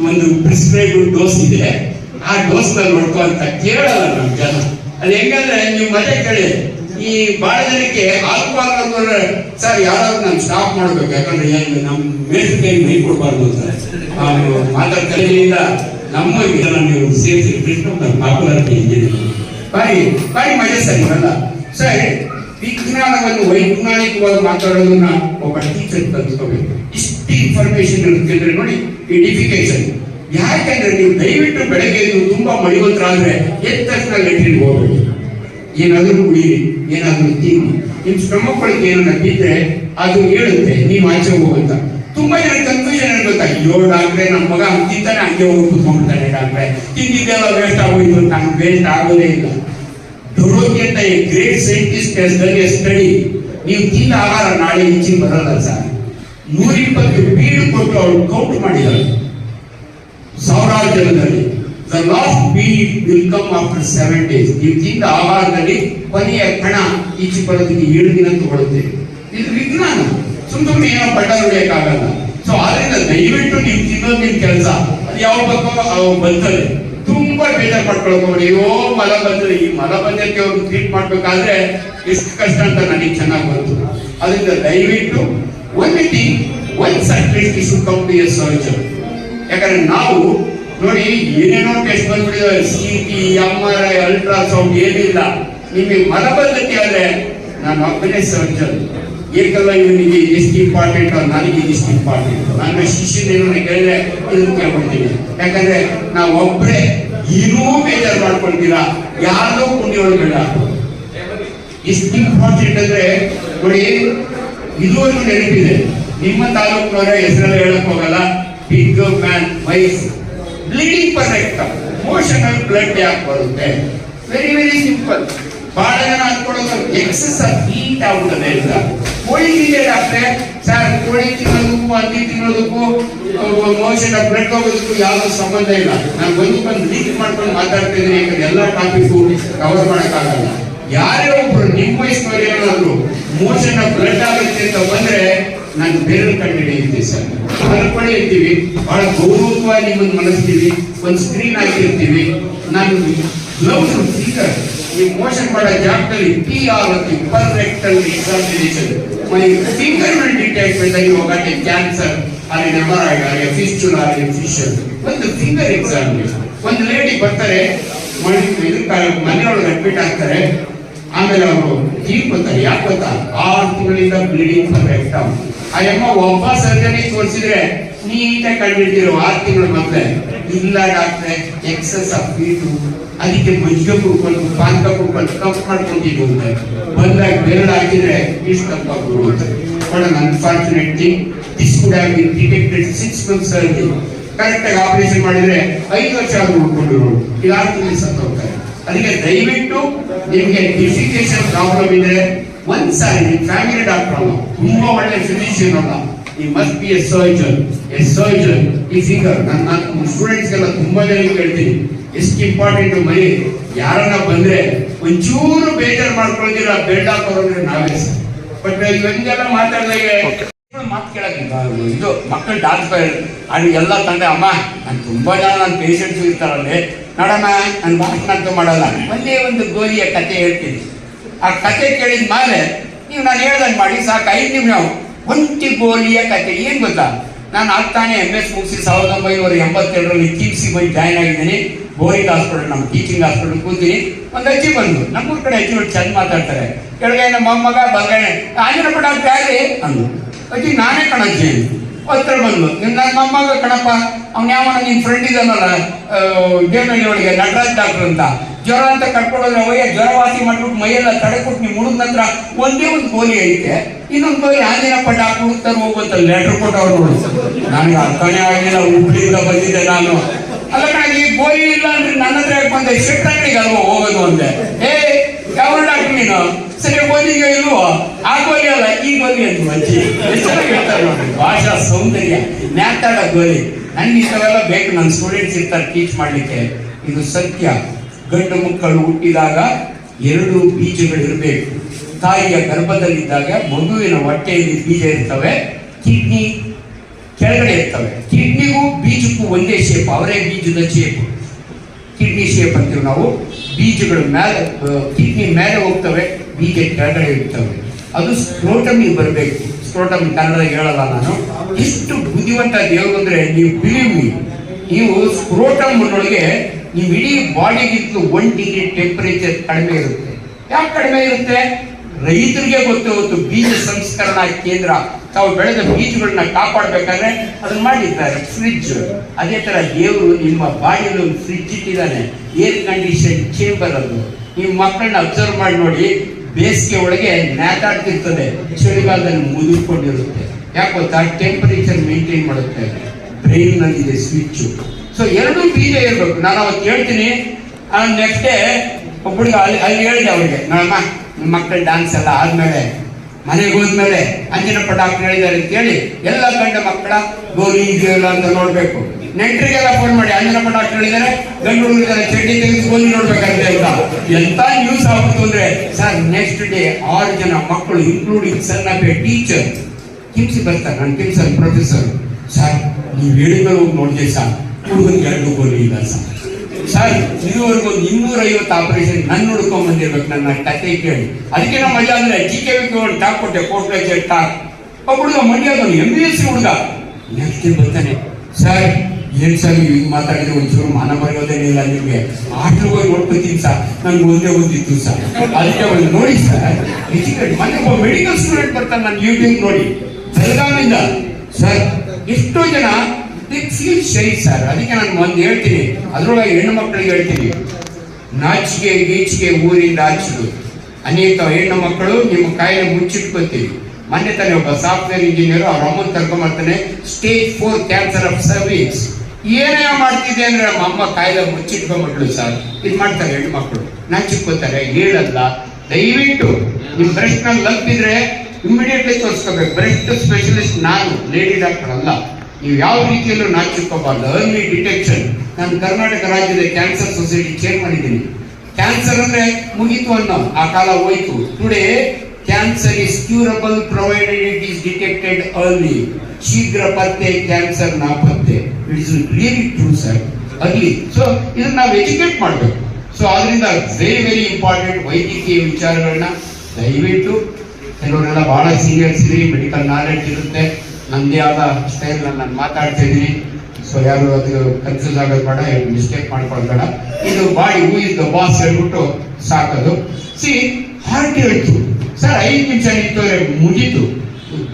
ಒಂದು ಪ್ರಿಸ್ಕ್ರೈಬ್ ಡೋಸ್ ಇದೆ. ಆ ಡೋಸ್ನಲ್ಲಿ ನೋಡ್ಕೋ ಅಂತ ಕೇಳಲ್ಲ ನಮ್ಮ ಜನ. ಅದು ಹೆಂಗಂದ್ರೆ ನೀವು ಮನೆ ಕೇಳಿ. ಈ ಬಹಳ ಜನಕ್ಕೆ ಆಲ್ಕೋಹಾಲ್ ಅಂದ್ರೆ ಸರ್ ಯಾರಾದ್ರು ನಾನು ಸ್ಟಾಪ್ ಮಾಡ್ಬೇಕು. ಯಾಕಂದ್ರೆ ಏನು ನಮ್ಮ ಮೇಲ್ಕೈ ಮೈ ಕೊಡಬಾರ್ದು ಅಂತ. ಮಾತಾಡ್ತಾ ನಮ್ಮ ಇದನ್ನ ನೀವು ಸೇರಿಸಿ ಕೃಷ್ಣ ಪಾಪ್ಯುಲಾರಿಟಿ ಇಂಜಿನಿಯರ್ ಬಾರಿ ಬಾರಿ ಮಜೆ ಸರ್ ಇವೆಲ್ಲ ಸರ್ ವಿಜ್ಞಾನವನ್ನು ವೈಜ್ಞಾನಿಕವಾಗಿ ಮಾತಾಡೋದನ್ನ ಒಬ್ಬ ಟೀಚರ್ ಕಲ್ತ್ಕೋಬೇಕು ಇಷ್ಟು ಇನ್ಫಾರ್ಮೇಶನ್ ಇರುತ್ತೆ ಅಂದ್ರೆ ನೋಡಿ ಇಡಿಫಿಕೇಶನ್ ಯಾಕಂದ್ರೆ ನೀವು ದಯವಿಟ್ಟು ಬೆಳಗ್ಗೆ ನೀವು ತುಂಬಾ ಮಡಿವಂತರಾದ್ರೆ ಎದ್ದ ತಕ್ಷಣ ಲೆಟ್ರಿನ್ ಹೋಗ್ಬೇಕು ಏನಾದ್ರೂ ಕುಡೀರಿ ಏನಾದ್ರೂ ತಿನ್ನಿ. ನಿಮ್ ಒಳಗೆ ಏನನ್ನ ಬಿದ್ದರೆ ಅದು ಹೇಳುತ್ತೆ ನೀವು ಆಚೆ ಹೋಗುವಂತ ತುಂಬಾ ಜನ ಕನ್ಫ್ಯೂಷನ್ ಏನ್ ಗೊತ್ತಾ ಅಯ್ಯೋ ಡಾಕ್ಟ್ರೆ ನಮ್ಮ ಮಗ ಹಂಗ್ ತಿಂತಾನೆ ಹಂಗೆ ಹೋಗಿ ಕುತ್ಕೊಂಡ್ಬಿಡ್ತಾನೆ ಡಾಕ್ಟ್ರೆ ತಿಂದಿದ್ದೆಲ್ಲ ವೇಸ್ಟ್ ಆಗೋಯ್ತು ನಂಗೆ ವೇಸ್ಟ್ ಆಗೋದೇ ಇಲ್ಲ. ಡೊರೋಕಿ ಅಂತ ಈ ಗ್ರೇಟ್ ಸೈಂಟಿಸ್ಟ್ ಸ್ಟಡಿ ನೀವು ತಿಂದ ಆಹಾರ ನಾಳೆ ಹೆಚ್ಚಿಗೆ ಬರಲ್ಲ ಸರ್. ನೂರಿಪ್ಪತ್ತು ಬೀಡು ಕೊಟ್ಟು ಅವ್ರು ಕೌಂಟ್ ಮಾಡಿದ್ದಾರೆ. ಸಾವಿರಾರು ಜನದಲ್ಲಿ. The last bead will come after seven days ನೀವು ತಿಂದ ಆಹಾರದಲ್ಲಿ ಕೊನೆಯ ಕಣ ಈಚೆ ಬರೋದಕ್ಕೆ ಏಳು ದಿನ ತಗೊಳುತ್ತೆ. ಇದು ವಿಜ್ಞಾನ. ಸುಮ್ ಸುಮ್ಮನೆ ಏನೋ ಪಟ್ಟ ಬೇಕಾಗಲ್ಲ. ಸೊ ಆದ್ರಿಂದ ದಯವಿಟ್ಟು ನೀವು ತಿನ್ನೋದು ನಿಮ್ ಕೆಲಸ. ಅದು ಯಾವ ಪಕ್ಕ ಬರ್ತದೆ ತುಂಬಾ ಬೇಜಾರ್ ಮಾಡ್ಕೊಳ್ಕೋಬೇಡಿ ಅಯ್ಯೋ, ಮಲ ಬಂದ್ರೆ, ಈ ಮಲ ಬಂದಕ್ಕೆ ಅವ್ರು ಟ್ರೀಟ್ ಮಾಡ್ಬೇಕಾದ್ರೆ ಎಷ್ಟು ಕಷ್ಟ ಅಂತ ನನಗೆ ಚೆನ್ನಾಗಿ ಬಂತು ಅದರಿಂದ ದಯವಿಟ್ಟು one thing one at least is come to ಯಾಕಂದ್ರೆ ನಾವು, ನೋಡಿ, ಏನೇನೋ test ಬಂದ್ಬಿಟ್ಟಿದ್ದಾರೆ C T M R I ultrasound ಏನಿಲ್ಲ. ನಿಮಗೆ ಮನಬಂಧತೆ ಆದ್ರೆ ನಾನು ಒಬ್ಬನೇ ಸರ್ಜನ್ ಏಕಲ್ಲ ಇವನಿಗೆ ಎಷ್ಟು ಇಂಪಾರ್ಟೆಂಟ್ ನನಗೆ ಇಷ್ಟು ಇಂಪಾರ್ಟೆಂಟ್ ನನ್ನ ಶಿಷ್ಯನೇನು ಕೇಳಿದ್ರೆ ಇದನ್ನು ಕೇಳ್ಕೊಳ್ತೀನಿ. ಯಾಕಂದ್ರೆ ನಾವು ಒಬ್ಬರೇ ಏನೂ ಬೇಜಾರು ಮಾಡ್ಕೊಳ್ತೀರಾ? ಯಾರ್ದೋ ಬೇಡ ಎಷ್ಟು ಇಂಪಾರ್ಟೆಂಟ್ ಅಂದ್ರೆ ನೋಡಿ ಇದುವರೆಗೂ ನೆನಪಿದೆ. ನಿಮ್ಮ ತಾಲೂಕಿನವರ ಹೆಸರೆಲ್ಲ ಹೇಳಕ್ ಹೋಗಲ್ಲ. Big man wise bleeding perfect emotional blood ಯಾಕೆ ಬರುತ್ತೆ? ವೆರಿ ವೆರಿ ಸಿಂಪಲ್ ಬಹಳ ಜನ ಅನ್ಕೊಳ್ಳೋದು ಎಕ್ಸಸ್ ಹೀಟ್ ಆಗ್ಬಿಡುತ್ತೆ ಅಂತ ಕೋಳಿ ತಿಂದೆ ಡಾಕ್ಟ್ರೆ. ಸರ್, ಕೋಳಿ ತಿನ್ನೋದಕ್ಕೂ ಹಂದಿ ತಿನ್ನೋದಕ್ಕೂ ಮೋಷನ್ ಬ್ರೆಡ್ ಹೋಗೋದಕ್ಕೂ ಯಾವ್ದು ಸಂಬಂಧ ಇಲ್ಲ. ನಾನು ಬಂದು ಬಂದು ಲೀಕ್ ಮಾಡ್ಕೊಂಡು ಮಾತಾಡ್ತಾ ಇದ್ದೀನಿ, ಯಾಕಂದ್ರೆ ಎಲ್ಲ ಟಾಪಿಕ್ ಕವರ್ ಮಾಡೋಕ್ಕಾಗಲ್ಲ. ಯಾರೇ ಒಬ್ರು ನಿಮ್ಮ ವಯಸ್ಸಿನವ್ರು ಏನಾದ್ರು ಮೋಷನ್ ಬ್ಲಡ್ ಆಗುತ್ತೆ ಅಂತ ಬಂದ್ರೆ ನಾನು ಬೇರೆ ಕಂಡು ಹಿಡಿಯುತ್ತೆ ಸರ್. ಮಲ್ಕೊಳ್ಳಿ ಇರ್ತೀವಿ, ಬಹಳ ಗೌರವವಾಗಿ ನಿಮ್ಮನ್ನು ಮನಸ್ತೀವಿ ಒಂದು ಸ್ಕ್ರೀನ್ ಹಾಕಿರ್ತೀವಿ. ನಾನು ಗ್ಲೌಸ್ ಫಿಂಗರ್ ಈ ಮೋಷನ್ ಮಾಡೋ ಜಾಗದಲ್ಲಿ ಪಿ ಆರ್ ಅಂತ per rectal examination my finger will detect whether you got a cancer ಅಲ್ಲಿ or a fistula or a ಒಂದು ಫಿಂಗರ್ ಎಕ್ಸಾಮಿನೇಷನ್ ಒಂದು ಲೇಡಿ ಬರ್ತಾರೆ, ಮನೆ ಮನೆಯೊಳಗೆ ಅಡ್ಮಿಟ್ ಆಗ್ತಾರೆ. ಆಮೇಲೆ ಅವರು ತೀರ್ಕೊತಾರೆ ಯಾಕೆ ಗೊತ್ತಾ? ಆರು ತಿಂಗಳಿಂದ ಬ್ಲೀಡಿಂಗ್ ಪರ್ಫೆಕ್ಟ್ ಆ ಒಬ್ಬ ಸರ್ಜರಿ ತೋರಿಸಿದ್ರೆ ನೀಟಾಗಿ ಕಂಡಿಡ್ತಿರೋ ಆರು ಮೊದಲೇ ಇಲ್ಲ ಡಾಕ್ಟ್ರೆ ಎಕ್ಸಸ್ ಆಫ್ ಬೀಟು ಅದಕ್ಕೆ ಮಜ್ಜಿಗೆ ಕುಡ್ಕೊಂಡು, ಪಾನ್ಕ ಕುಡ್ಕೊಂಡು, ಕಪ್ ಮಾಡ್ಕೊಂಡಿದ್ದು ಅಂತ. ಬಂದಾಗ ಬೆರಳು ಹಾಕಿದ್ರೆ ಇಷ್ಟು ಕಪ್ಪಾಗಿ ಅಂತ. But unfortunate thing this could have been detected six months ಅಲ್ಲಿ ಕರೆಕ್ಟ್ ಆಗಿ ಆಪರೇಷನ್ ಮಾಡಿದ್ರೆ ಐದು ವರ್ಷ ಆದ್ರೂ ಉಳ್ಕೊಂಡಿರೋರು. ಇದು ಆರು ತಿಂಗಳು ಸತ್ತೋಗ್ತಾರೆ ಅದಕ್ಕೆ ದಯವಿಟ್ಟು ನಿಮಗೆ ಡಿಫಿಕೇಶನ್ ಪ್ರಾಬ್ಲಮ್ ಇದೆ ಒಂದ್ಸಾರಿ ನಿಮ್ಮ ಫ್ಯಾಮಿಲಿ ಡಾಕ್ಟರ್ ಅಲ್ಲ. ತುಂಬಾ ಒಳ್ಳೆ ಫಿಸಿಷಿಯನ್ ಅಲ್ಲ. He must be a surgeon a surgeon ಈ ಫಿಗರ್ ನನ್ನ ಸ್ಟೂಡೆಂಟ್ಸ್ಗೆಲ್ಲ ತುಂಬಾ ಜನ ಕೇಳ್ತೀನಿ ಎಷ್ಟು ಇಂಪಾರ್ಟೆಂಟ್ ಮರಿ ಯಾರನ್ನ ಬಂದ್ರೆ ಒಂಚೂರು ಬೇಜಾರು ಮಾಡ್ಕೊಳ್ತೀರ ಬೆಲ್ಡ್ ಹಾಕೋದ್ರೆ ನಾವೇ ಸರ್. ಬಟ್ ಇವಂಗೆಲ್ಲ ಮಾತಾಡಿದಾಗ ಮಾತು ಕೇಳಕ್ಕೆ ಇದು ಮಕ್ಕಳು ಡಾಕ್ಟರ್ ಅದು ಎಲ್ಲ ತಂದೆ ಅಮ್ಮ ನಾನು ತುಂಬಾ ಜನ ನನ್ನ ಪೇಷಂಟ್ಸ್ ಇರ್ತಾರಲ್ಲಿ. ನೋಡಮ್ಮ ನಾನು ಭಾಷಣ ಅಂತೂ ಮಾಡಲ್ಲ. ಒಂದೇ ಒಂದು ಗೋರಿಯ ಕತೆ ಹೇಳ್ತೀನಿ. ಆ ಕತೆ ಕೇಳಿದ ಮೇಲೆ ನೀವು ನಾನು ಹೇಳ್ದಂಗೆ ಮಾಡಿ ಸಾಕು ಐದು ನಿಮಿಷ. ಗೋಲಿಯ ಕತೆ. ಏನು ಗೊತ್ತಾ? ನಾನು ಆಗ್ತಾನೆ ಎಂ ಎಸ್ ಮುಗಿಸಿ ಸಾವಿರದ ಒಂಬೈನೂರ ಎಂಬತ್ತೆರಡರಲ್ಲಿ ಕಿಮ್ಸಿ ಬಂದು ಜಾಯ್ನ್ ಆಗಿದ್ದೀನಿ. ಬೋರಿಂಗ್ ಹಾಸ್ಪಿಟಲ್ ನಮ್ಮ ಟೀಚಿಂಗ್ ಹಾಸ್ಪಿಟಲ್ ಕೂತೀನಿ. ಒಂದು ಅಜ್ಜಿ ಬಂದು, ನಮ್ಮೂರ ಕಡೆ ಅಜ್ಜಿ ನೋಡಿ ಚೆಂದ ಮಾತಾಡ್ತಾರೆ. ಕೆಳಗೆ ನಮ್ಮ ಮೊಮ್ಮಗ ಬಲ್ಗಡೆ ಆಂಜನಪ್ಪ ಪಟ ಬ್ಯಾರಿ ಅಂದು ಅಜ್ಜಿ, ನಾನೇ ಕಣಜ್ಜಿ. ಹತ್ರ ಬಂದು ನನ್ನ ಮೊಮ್ಮಗ ಕಣಪ್ಪ. ಅವ್ನ ಯಾವ ನಿನ್ನ ಫ್ರೆಂಡ್ ಇದ್ದಾನಲ್ಲ ದೇವನಹಳ್ಳಿ ಒಳಗೆ ನಟರಾಜ್ ಡಾಕ್ಟರ್ ಅಂತ. ಜ್ವರ ಅಂತ ಕರ್ಕೊಂಡೋದ್ರೆ ಅವಯ್ಯ ಜ್ವರ ವಾಸಿ ಮಾಡ್ಬಿಟ್ಟು ಮೈಯೆಲ್ಲ ತಡೆಕೊಟ್ಟು ನೀವು ಮುಳುಗ್ ನಂತರ ಒಂದೇ ಒಂದು ಗೋಲಿ ಐತೆ. ಇನ್ನೊಂದು ಗೋಲಿ ಆಂಜನಪ್ಪ ಡಾಕ್ಟರ್ ಹುಡುಕ್ತಾರೆ ಹೋಗುವಂತ ಲೆಟರ್ ಕೊಟ್ಟವ್ರು ನೋಡಿ. ನನಗೆ ಅರ್ಥನೇ ಆಗಿಲ್ಲ ಹುಬ್ಳಿಯಿಂದ ಬಂದಿದ್ದೆ ನಾನು. ಅಲ್ಲ ಈ ಗೋಲಿ ಇಲ್ಲ ಅಂದ್ರೆ ನನ್ನ ಹತ್ರ ಬಂದೆ? ಶೆಟ್ ಅಂಗಡಿಗೆ ಅಲ್ವಾ ಹೋಗೋದು ಅಂದೆ. ಏ, ಯಾವ ಡಾಕ್ಟರ್ ನೀನು? ಸರಿ, ಗೋಲಿಗೆ ಇಲ್ವೋ? ಆ ಗೋಲಿ ಅಲ್ಲ, ಈ ಗೋಲಿ ಅಂತ ಮಜ್ಜಿ ಹೇಳ್ತಾರೆ ಭಾಷಾ ಸೌಂದರ್ಯ, ನ್ಯಾತಾಡ ಗೋಲಿ. ನನ್ಗೆ ಇಷ್ಟವೆಲ್ಲ ಬೇಕು ನನ್ನ ಸ್ಟೂಡೆಂಟ್ಸ್ ಇರ್ತಾರೆ ಟೀಚ್ ಮಾಡ್ಲಿಕ್ಕೆ. ಇದು ಸತ್ಯ. ಗಂಡು ಮಕ್ಕಳು ಹುಟ್ಟಿದಾಗ ಎರಡು ಬೀಜಗಳು ಇರಬೇಕು ತಾಯಿಯ ಗರ್ಭದಲ್ಲಿದ್ದಾಗ ಮಗುವಿನ ಹೊಟ್ಟೆಯಲ್ಲಿ ಬೀಜ ಇರ್ತವೆ, ಕಿಡ್ನಿ ಕೆಳಗಡೆ ಇರ್ತವೆ. ಕಿಡ್ನಿಗೂ ಬೀಜಕ್ಕೂ ಒಂದೇ ಶೇಪ್ ಅವರೇ ಬೀಜದ ಶೇಪ್ ಕಿಡ್ನಿ ಶೇಪ್ ಅಂತೀವಿ ನಾವು. ಬೀಜಗಳು ಮೇಲೆ ಕಿಡ್ನಿ ಮೇಲೆ ಹೋಗ್ತವೆ, ಬೀಜ ಕೆಳಗಡೆ ಇರ್ತವೆ. ಅದು ಸ್ಕ್ರೋಟಮಿ ಬರಬೇಕು. ಸ್ಕ್ರೋಟಮಿ ಕನ್ನಡ ಹೇಳಲ್ಲ ನಾನು. ಎಷ್ಟು ಬುದ್ಧಿವಂತ ದೇವರು ಅಂದರೆ ನೀವು ಬಿಲೀವ್ ನೀವು. ಸ್ಕ್ರೋಟಮ್ ಒಳಗೆ ನೀವು ಇಡೀ ಬಾಡಿಗಿಂತಲೂ ಒನ್ ಡಿಗ್ರಿ ಟೆಂಪರೇಚರ್ ಕಡಿಮೆ ಇರುತ್ತೆ. ಯಾಕೆ ಕಡಿಮೆ ಇರುತ್ತೆ? ರೈತರಿಗೆ ಗೊತ್ತು ಹೊತ್ತು ಬೀಜ ಸಂಸ್ಕರಣಾ ಕೇಂದ್ರ, ತಾವು ಬೆಳೆದ ಬೀಜಗಳನ್ನ ಕಾಪಾಡಬೇಕಾದ್ರೆ ಅದನ್ನ ಮಾಡಿದ್ದಾರೆ ಫ್ರಿಡ್ಜ್ ಅದೇ ತರ ದೇವರು ನಿಮ್ಮ ಬಾಡಿಯಲ್ಲಿ ಒಂದು ಫ್ರಿಡ್ಜ್ ಇಟ್ಟಿದ್ದಾನೆ ಏರ್ ಕಂಡೀಷನ್ ಚೇಂಬರ್ ಅದು. ನೀವು ಮಕ್ಕಳನ್ನ ಅಬ್ಸರ್ವ್ ಮಾಡಿ ನೋಡಿ, ಬೇಸಿಗೆ ಒಳಗೆ ನೇತಾಡ್ತಿರ್ತದೆ ಚಳಿಗಾಲದಲ್ಲಿ ಮುದುಕೊಂಡಿರುತ್ತೆ. ಯಾಕೆ ಗೊತ್ತಾ? ಟೆಂಪರೇಚರ್ ಮೇಂಟೈನ್ ಮಾಡುತ್ತೆ. ಬ್ರೈನ್ ನಲ್ಲಿದೆ ಸ್ವಿಚ್ ಸೊ ಎರಡು ಬೀಜ ಇರಬೇಕು. ನಾನು ಅವತ್ತು ಹೇಳ್ತೀನಿ. ನೆಕ್ಸ್ಟ್ ಡೇ ಒಬ್ಬಳಿಗೆ ಅಲ್ಲಿ ಅಲ್ಲಿ ಹೇಳಿದೆ ಅವಳಿಗೆ ನೋಡಮ್ಮ ನಿಮ್ಮ ಮಕ್ಕಳ ಡ್ಯಾನ್ಸ್ ಎಲ್ಲ ಆದ್ಮೇಲೆ, ಮನೆಗೆ ಹೋದ್ಮೇಲೆ ಅಂಜನಪ್ಪ ಡಾಕ್ಟರ್ ಹೇಳಿದ್ದಾರೆ ಅಂತ ಹೇಳಿ, ಎಲ್ಲ ಗಂಡ ಮಕ್ಕಳ ಗೋಲಿ ಇದೆಯಲ್ಲ ಅಂತ ನೋಡ್ಬೇಕು. ನೆಂಟರಿಗೆಲ್ಲ ಫೋನ್ ಮಾಡಿ ಅಂಜನಪ್ಪ ಡಾಕ್ಟರ್ ಹೇಳಿದ್ದಾರೆ ಗಂಡು ಹುಡುಗಿದ್ದಾರೆ ಚಡ್ಡಿ ತೆಗೆದು ಗೋಲಿ ನೋಡ್ಬೇಕಂತೆ ಅಂತ. ಎಂತ ನ್ಯೂಸ್ ಆಗ್ಬಿಟ್ಟು ಅಂದ್ರೆ, ಸರ್ ನೆಕ್ಸ್ಟ್ ಡೇ ಆರು ಜನ ಮಕ್ಕಳು ಇನ್ಕ್ಲೂಡಿಂಗ್ ಸನ್ ಆಫ್ ಟೀಚರ್ ಕಿಮ್ಸಿ ಬರ್ತಾರೆ, ನಾನು ಕಿಮ್ಸನ್ ಪ್ರೊಫೆಸರ್ ಸರ್, ನೀವು ಹೇಳಿದ್ರು ನೋಡಿದೆ ಸರ್. ಹುಡುಗನಿಗೆ ಎರಡು ಗೋಲಿ ಇಲ್ಲ ಸರ್ ಸರ್ ಇದುವರೆಗೂ ಒಂದು ಇನ್ನೂರ ಐವತ್ತು ಆಪರೇಷನ್ ನನ್ನ ಹುಡ್ಕೊಂಡ್ ಬಂದಿರ್ಬೇಕು ನನ್ನ ಕತೆ ಕೇಳಿ. ಅದಕ್ಕೆ ನಮ್ಮ ಮಜಾ ಅಂದ್ರೆ ಜಿ ಕೆ ವಿ ಒಂದು ಟಾಕ್ ಕೊಟ್ಟೆ ಕೋರ್ಟ್ ಲೆಕ್ಚರ್ ಟಾಕ್. ಒಬ್ಬ ಹುಡುಗ ಮಂಡ್ಯದವನು ಎಂ ಬಿ ಎಸ್ ಹುಡುಗ. ನೆಕ್ಸ್ಟ್ ಬರ್ತಾನೆ. ಸರ್ ಏನ್ ಸರ್ ನೀವು ಹಿಂಗೆ ಮಾತಾಡಿದ್ರೆ ಒಂಚೂರು ಮಾನ ಬರೆಯೋದೇನಿಲ್ಲ ನಿಮಗೆ. ಆಟ್ಲು ಹೋಗಿ ನೋಡ್ಕೊತೀನಿ ಸರ್ ನನ್ಗೆ ಒಂದೇ ಒಂದಿತ್ತು ಸರ್ ಅದಕ್ಕೆ ಒಂದು ನೋಡಿ ಸರ್ ಮೊನ್ನೆ ಒಬ್ಬ ಮೆಡಿಕಲ್ ಸ್ಟೂಡೆಂಟ್ ಬರ್ತಾನೆ ನಾನು ಯೂಟ್ಯೂಬ್ ನೋಡಿ. ಬೆಳಗಾವಿಂದ ಸರ್ ಎಷ್ಟೋ ಜನ ಫೀಲ್ ಸರಿ ಸರ್ ಅದಕ್ಕೆ ನಾನು ಒಂದು ಹೇಳ್ತೀನಿ. ಅದ್ರೊಳಗೆ ಹೆಣ್ಣು ಮಕ್ಕಳಿಗೆ ಹೇಳ್ತೀನಿ. ನಾಚಿಕೆ ಗೀಚಿಗೆ ಊರಿಂದ ಆಚಿದು. ಅನೇಕ ಹೆಣ್ಣು ಮಕ್ಕಳು ನಿಮ್ಮ ಕಾಯಿಲೆ ಮುಚ್ಚಿಟ್ಕೊತೀವಿ ಮೊನ್ನೆ ತಾನೇ ಒಬ್ಬ ಸಾಫ್ಟ್ವೇರ್ ಇಂಜಿನಿಯರ್ ಅವ್ರ ಅಮ್ಮನ ಕರ್ಕೊಂಬರ್ತಾನೆ stage four cancer of cervix ಏನೇ ಮಾಡ್ತಿದೆ ಅಂದ್ರೆ ನಮ್ಮ ಅಮ್ಮ ಕಾಯಿಲೆ ಮುಚ್ಚಿಟ್ಕೊಂಡ್ಬಿಟ್ಲು ಸರ್. ಇದು ಮಾಡ್ತಾರೆ ಹೆಣ್ಣು ಮಕ್ಕಳು. ನಾಚಿಕ್ಕೋತಾರೆ, ಹೇಳಲ್ಲ. ದಯವಿಟ್ಟು ನಿಮ್ ಬ್ರೆಸ್ಟ್ನಲ್ಲಿ ಲಂಪಿದ್ರೆ ಇಮಿಡಿಯೇಟ್ಲಿ ತೋರಿಸ್ಕೋಬೇಕು. ಬ್ರೆಸ್ಟ್ ಸ್ಪೆಷಲಿಸ್ಟ್ ನಾನು ಲೇಡಿ ಡಾಕ್ಟರ್ ಅಲ್ಲ. ನೀವು ಯಾವ ರೀತಿಯಲ್ಲೂ ನಾಚಿಕೋಬಾರ್ದು ಅರ್ಲಿ ಡಿಟೆಕ್ಷನ್ ನಾನು ಕರ್ನಾಟಕ ರಾಜ್ಯದ ಕ್ಯಾನ್ಸರ್ ಸೊಸೈಟಿ ಚೇರ್ ಮಾಡಿದ್ದೀನಿ ಕ್ಯಾನ್ಸರ್ ಅಂದ್ರೆ ಮುಗೀತು ಅನ್ನೋ, ಆ ಕಾಲ ಹೋಯ್ತು. Today cancer is curable provided it is detected early ಶೀಘ್ರ ಪತ್ತೆ ಕ್ಯಾನ್ಸರ್ ನಾಪತ್ತೆ it is really true sir early so ಇದನ್ನ ನಾವು ಎಜುಕೇಟ್ ಮಾಡಬೇಕು. ಸೊ ಅದರಿಂದ ವೆರಿ ವೆರಿ ಇಂಪಾರ್ಟೆಂಟ್ ವೈದ್ಯಕೀಯ ವಿಚಾರಗಳನ್ನ ದಯವಿಟ್ಟು ಕೆಲವರೆಲ್ಲ ಬಹಳ ಸೀನಿಯರ್ಸ್ ಇರಿ ಮೆಡಿಕಲ್ ನಾಲೆಡ್ಜ್ ಇರುತ್ತೆ. ನನ್ನದೇ ಆದ ಸ್ಟೈಲ್ ನಾನು ಮಾತಾಡ್ತಾ ಸೊ ಯಾರು ಅದು ಕನ್ಫ್ಯೂಸ್ ಆಗೋದು ಬೇಡ ಮಿಸ್ಟೇಕ್ ಮಾಡ್ಕೊಳ್ಬೇಡ ಇದು boy who is the boss ಹೇಳ್ಬಿಟ್ಟು ಸಾಕದು. ಸಿ ಹಾರ್ಟ್ ಹೇಳ್ತು. ಸರ್ ಐದು ನಿಮಿಷ ಇತ್ತು ಮುಗೀತು.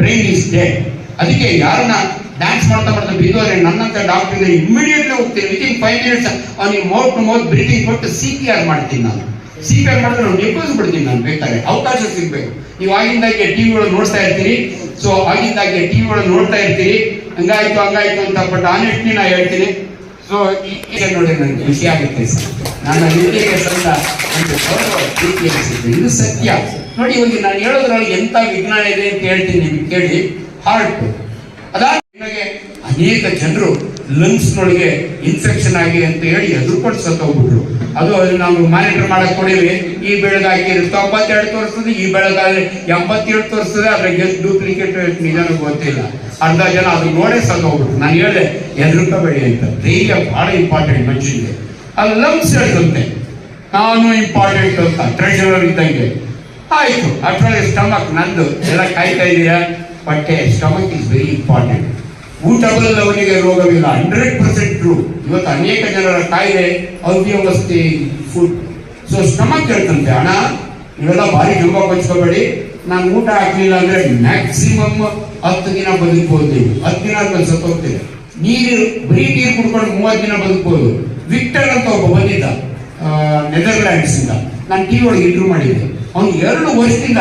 ಬ್ರೈನ್ ಇಸ್ ಡೆಡ್ ಅದಕ್ಕೆ ಯಾರನ್ನ ಡ್ಯಾನ್ಸ್ ಮಾಡ್ತಾ ಮಾಡ್ತಾ ಬಿದ್ದೋರೆ ನನ್ನಂತ ಡಾಕ್ಟರ್ ಇಮಿಡಿಯೇಟ್ಲಿ ಹೋಗ್ತೀನಿ. ವಿತಿನ್ ಫೈವ್ ಮಿನಿಟ್ಸ್ ಅವ್ನಿಗೆ ಮೌತ್ ಟು ಮೌತ್ ಬ್ರೀತಿಂಗ್ ಕೊಟ್ಟು ಸಿ ಪಿ ಆರ್ ಮಾಡ್ತೀನಿ ನಾನು. ಸಿ ಪಿ ಆರ್ ಮಾಡಿದ್ರೆ ನಾನು ಬಿಡ್ತೀನಿ ನಾನು ಬೇಕಾದ್ರೆ. ಅವಕಾಶ ಸಿಗ್ಬೇಕು. ನೀವು ಆಗಿಂದಾಗೆ ಟಿವಿಗಳು ನೋಡ್ತಾ ಇರ್ತೀರಿ. ಸೊ ಆಗಿಂದಾಗೆ ಟಿವಿಗಳು ನೋಡ್ತಾ ಇರ್ತೀರಿ. ಹಂಗಾಯ್ತು ಹಂಗಾಯ್ತು ಅಂತ ಬಟ್ ಆನೆಸ್ಟ್ಲಿ ನಾ ಹೇಳ್ತೀನಿ. ಸೊ ಈಗ ನೋಡಿ ನನಗೆ ಖುಷಿ ಆಗುತ್ತೆ ಸರ್. ನನ್ನ ವಿದ್ಯೆಗೆ ಸಂತ ಒಂದು ಗೌರವ ಇದು ಸತ್ಯ. ನೋಡಿ, ಒಂದು ನಾನು ಹೇಳೋದ್ರಲ್ಲಿ ಎಂತ ವಿಜ್ಞಾನ ಇದೆ ಅಂತ ಹೇಳ್ತೀನಿ ನಿಮ್ಗೆ ಕೇಳಿ. ಹಾರ್ಟ್ ಅದಾದ ಅನೇಕ ಜನರು ಲಂಗ್ಸ್ ನೊಳಗೆ ಇನ್ಫೆಕ್ಷನ್ ಆಗಿ ಅಂತ ಹೇಳಿ ಎದುರ್ಕೊಂಡು ಸತ್ತೋಗ್ಬಿಟ್ರು ಅದು ನಾವು ಮಾನಿಟರ್ ಮಾಡಕ್ ಕೊಡಿವಿ. ಈ ಬೆಳಗಾಗಿ ತೊಂಬತ್ತೆರಡು ತೋರಿಸ್ತದೆ ಈ ಬೆಳಗಾದ್ರೆ ಎಂಬತ್ತೇಳು ತೋರಿಸ್ತದೆ ಅದ್ರ ಡೂಪ್ಲಿಕೇಟ್ ನಿಜನೂ ಗೊತ್ತಿಲ್ಲ. ಅರ್ಧ ಜನ ಅದು ನೋಡೇ ಸತ್ತೋಗ್ಬಿಟ್ರು ನಾನು ಹೇಳಿದೆ ಎದುರ್ಕೋಬೇಡಿ ಅಂತ. ಧೈರ್ಯ ಬಹಳ ಇಂಪಾರ್ಟೆಂಟ್ ಮನುಷ್ಯನಿಗೆ. ಅದು ಲಂಗ್ಸ್ ಹೇಳ್ತಂತೆ. ನಾನು ಇಂಪಾರ್ಟೆಂಟ್ ಅಂತ. ಟ್ರೆಷರರ್ ಇದ್ದಂಗೆ. ಆಯ್ತು. ಅಷ್ಟರಲ್ಲಿ ಸ್ಟಮಕ್ ನಂದು. ಎಲ್ಲ ಕಾಯ್ತಾ ಇದೀಯಾ? ಹೊಟ್ಟೆ. ಸ್ಟಮಕ್ ಇಸ್ ವೆರಿ ಇಂಪಾರ್ಟೆಂಟ್ ಊಟ ಅವನಿಗೆ ರೋಗವಿಲ್ಲ. ಹಂಡ್ರೆಡ್ ಪರ್ಸೆಂಟ್ ಟ್ರೂ ಇವತ್ತು ಅನೇಕ ಜನರ ಕಾಯಿಲೆ, ಅವ್ಯವಸ್ಥೆ ಫುಡ್ ಸೊ ಸ್ಟಮಕ್ ಹೇಳ್ತಂತೆ ಹಣ ಇವೆಲ್ಲ ಭಾರಿ ಜಂಬ ಕೊಚ್ಕೋಬೇಡಿ ನಾನು ಊಟ ಹಾಕ್ಲಿಲ್ಲ ಅಂದ್ರೆ ಮ್ಯಾಕ್ಸಿಮಮ್ ಹತ್ತು ದಿನ ಬದುಕ್ಬೋದು ನೀವು. ಹತ್ತು ದಿನ ಆದ್ಮೇಲೆ ಹೋಗ್ತೇವೆ ನೀರು, ಬರೀ ನೀರು ಕುಡ್ಕೊಂಡು ಮೂವತ್ತು ದಿನ ಬದುಕ್ಬೋದು. ವಿಕ್ಟರ್ ಅಂತ ಒಬ್ಬ ಬಂದಿದ್ದ ನೆದರ್ಲ್ಯಾಂಡ್ಸ್ ಇಂದ ನಾನು ಟಿ ಒಳಗೆ ಇಂಟ್ರೂ ಮಾಡಿದ್ದೆ. ಅವ್ನು ಎರಡು ವರ್ಷದಿಂದ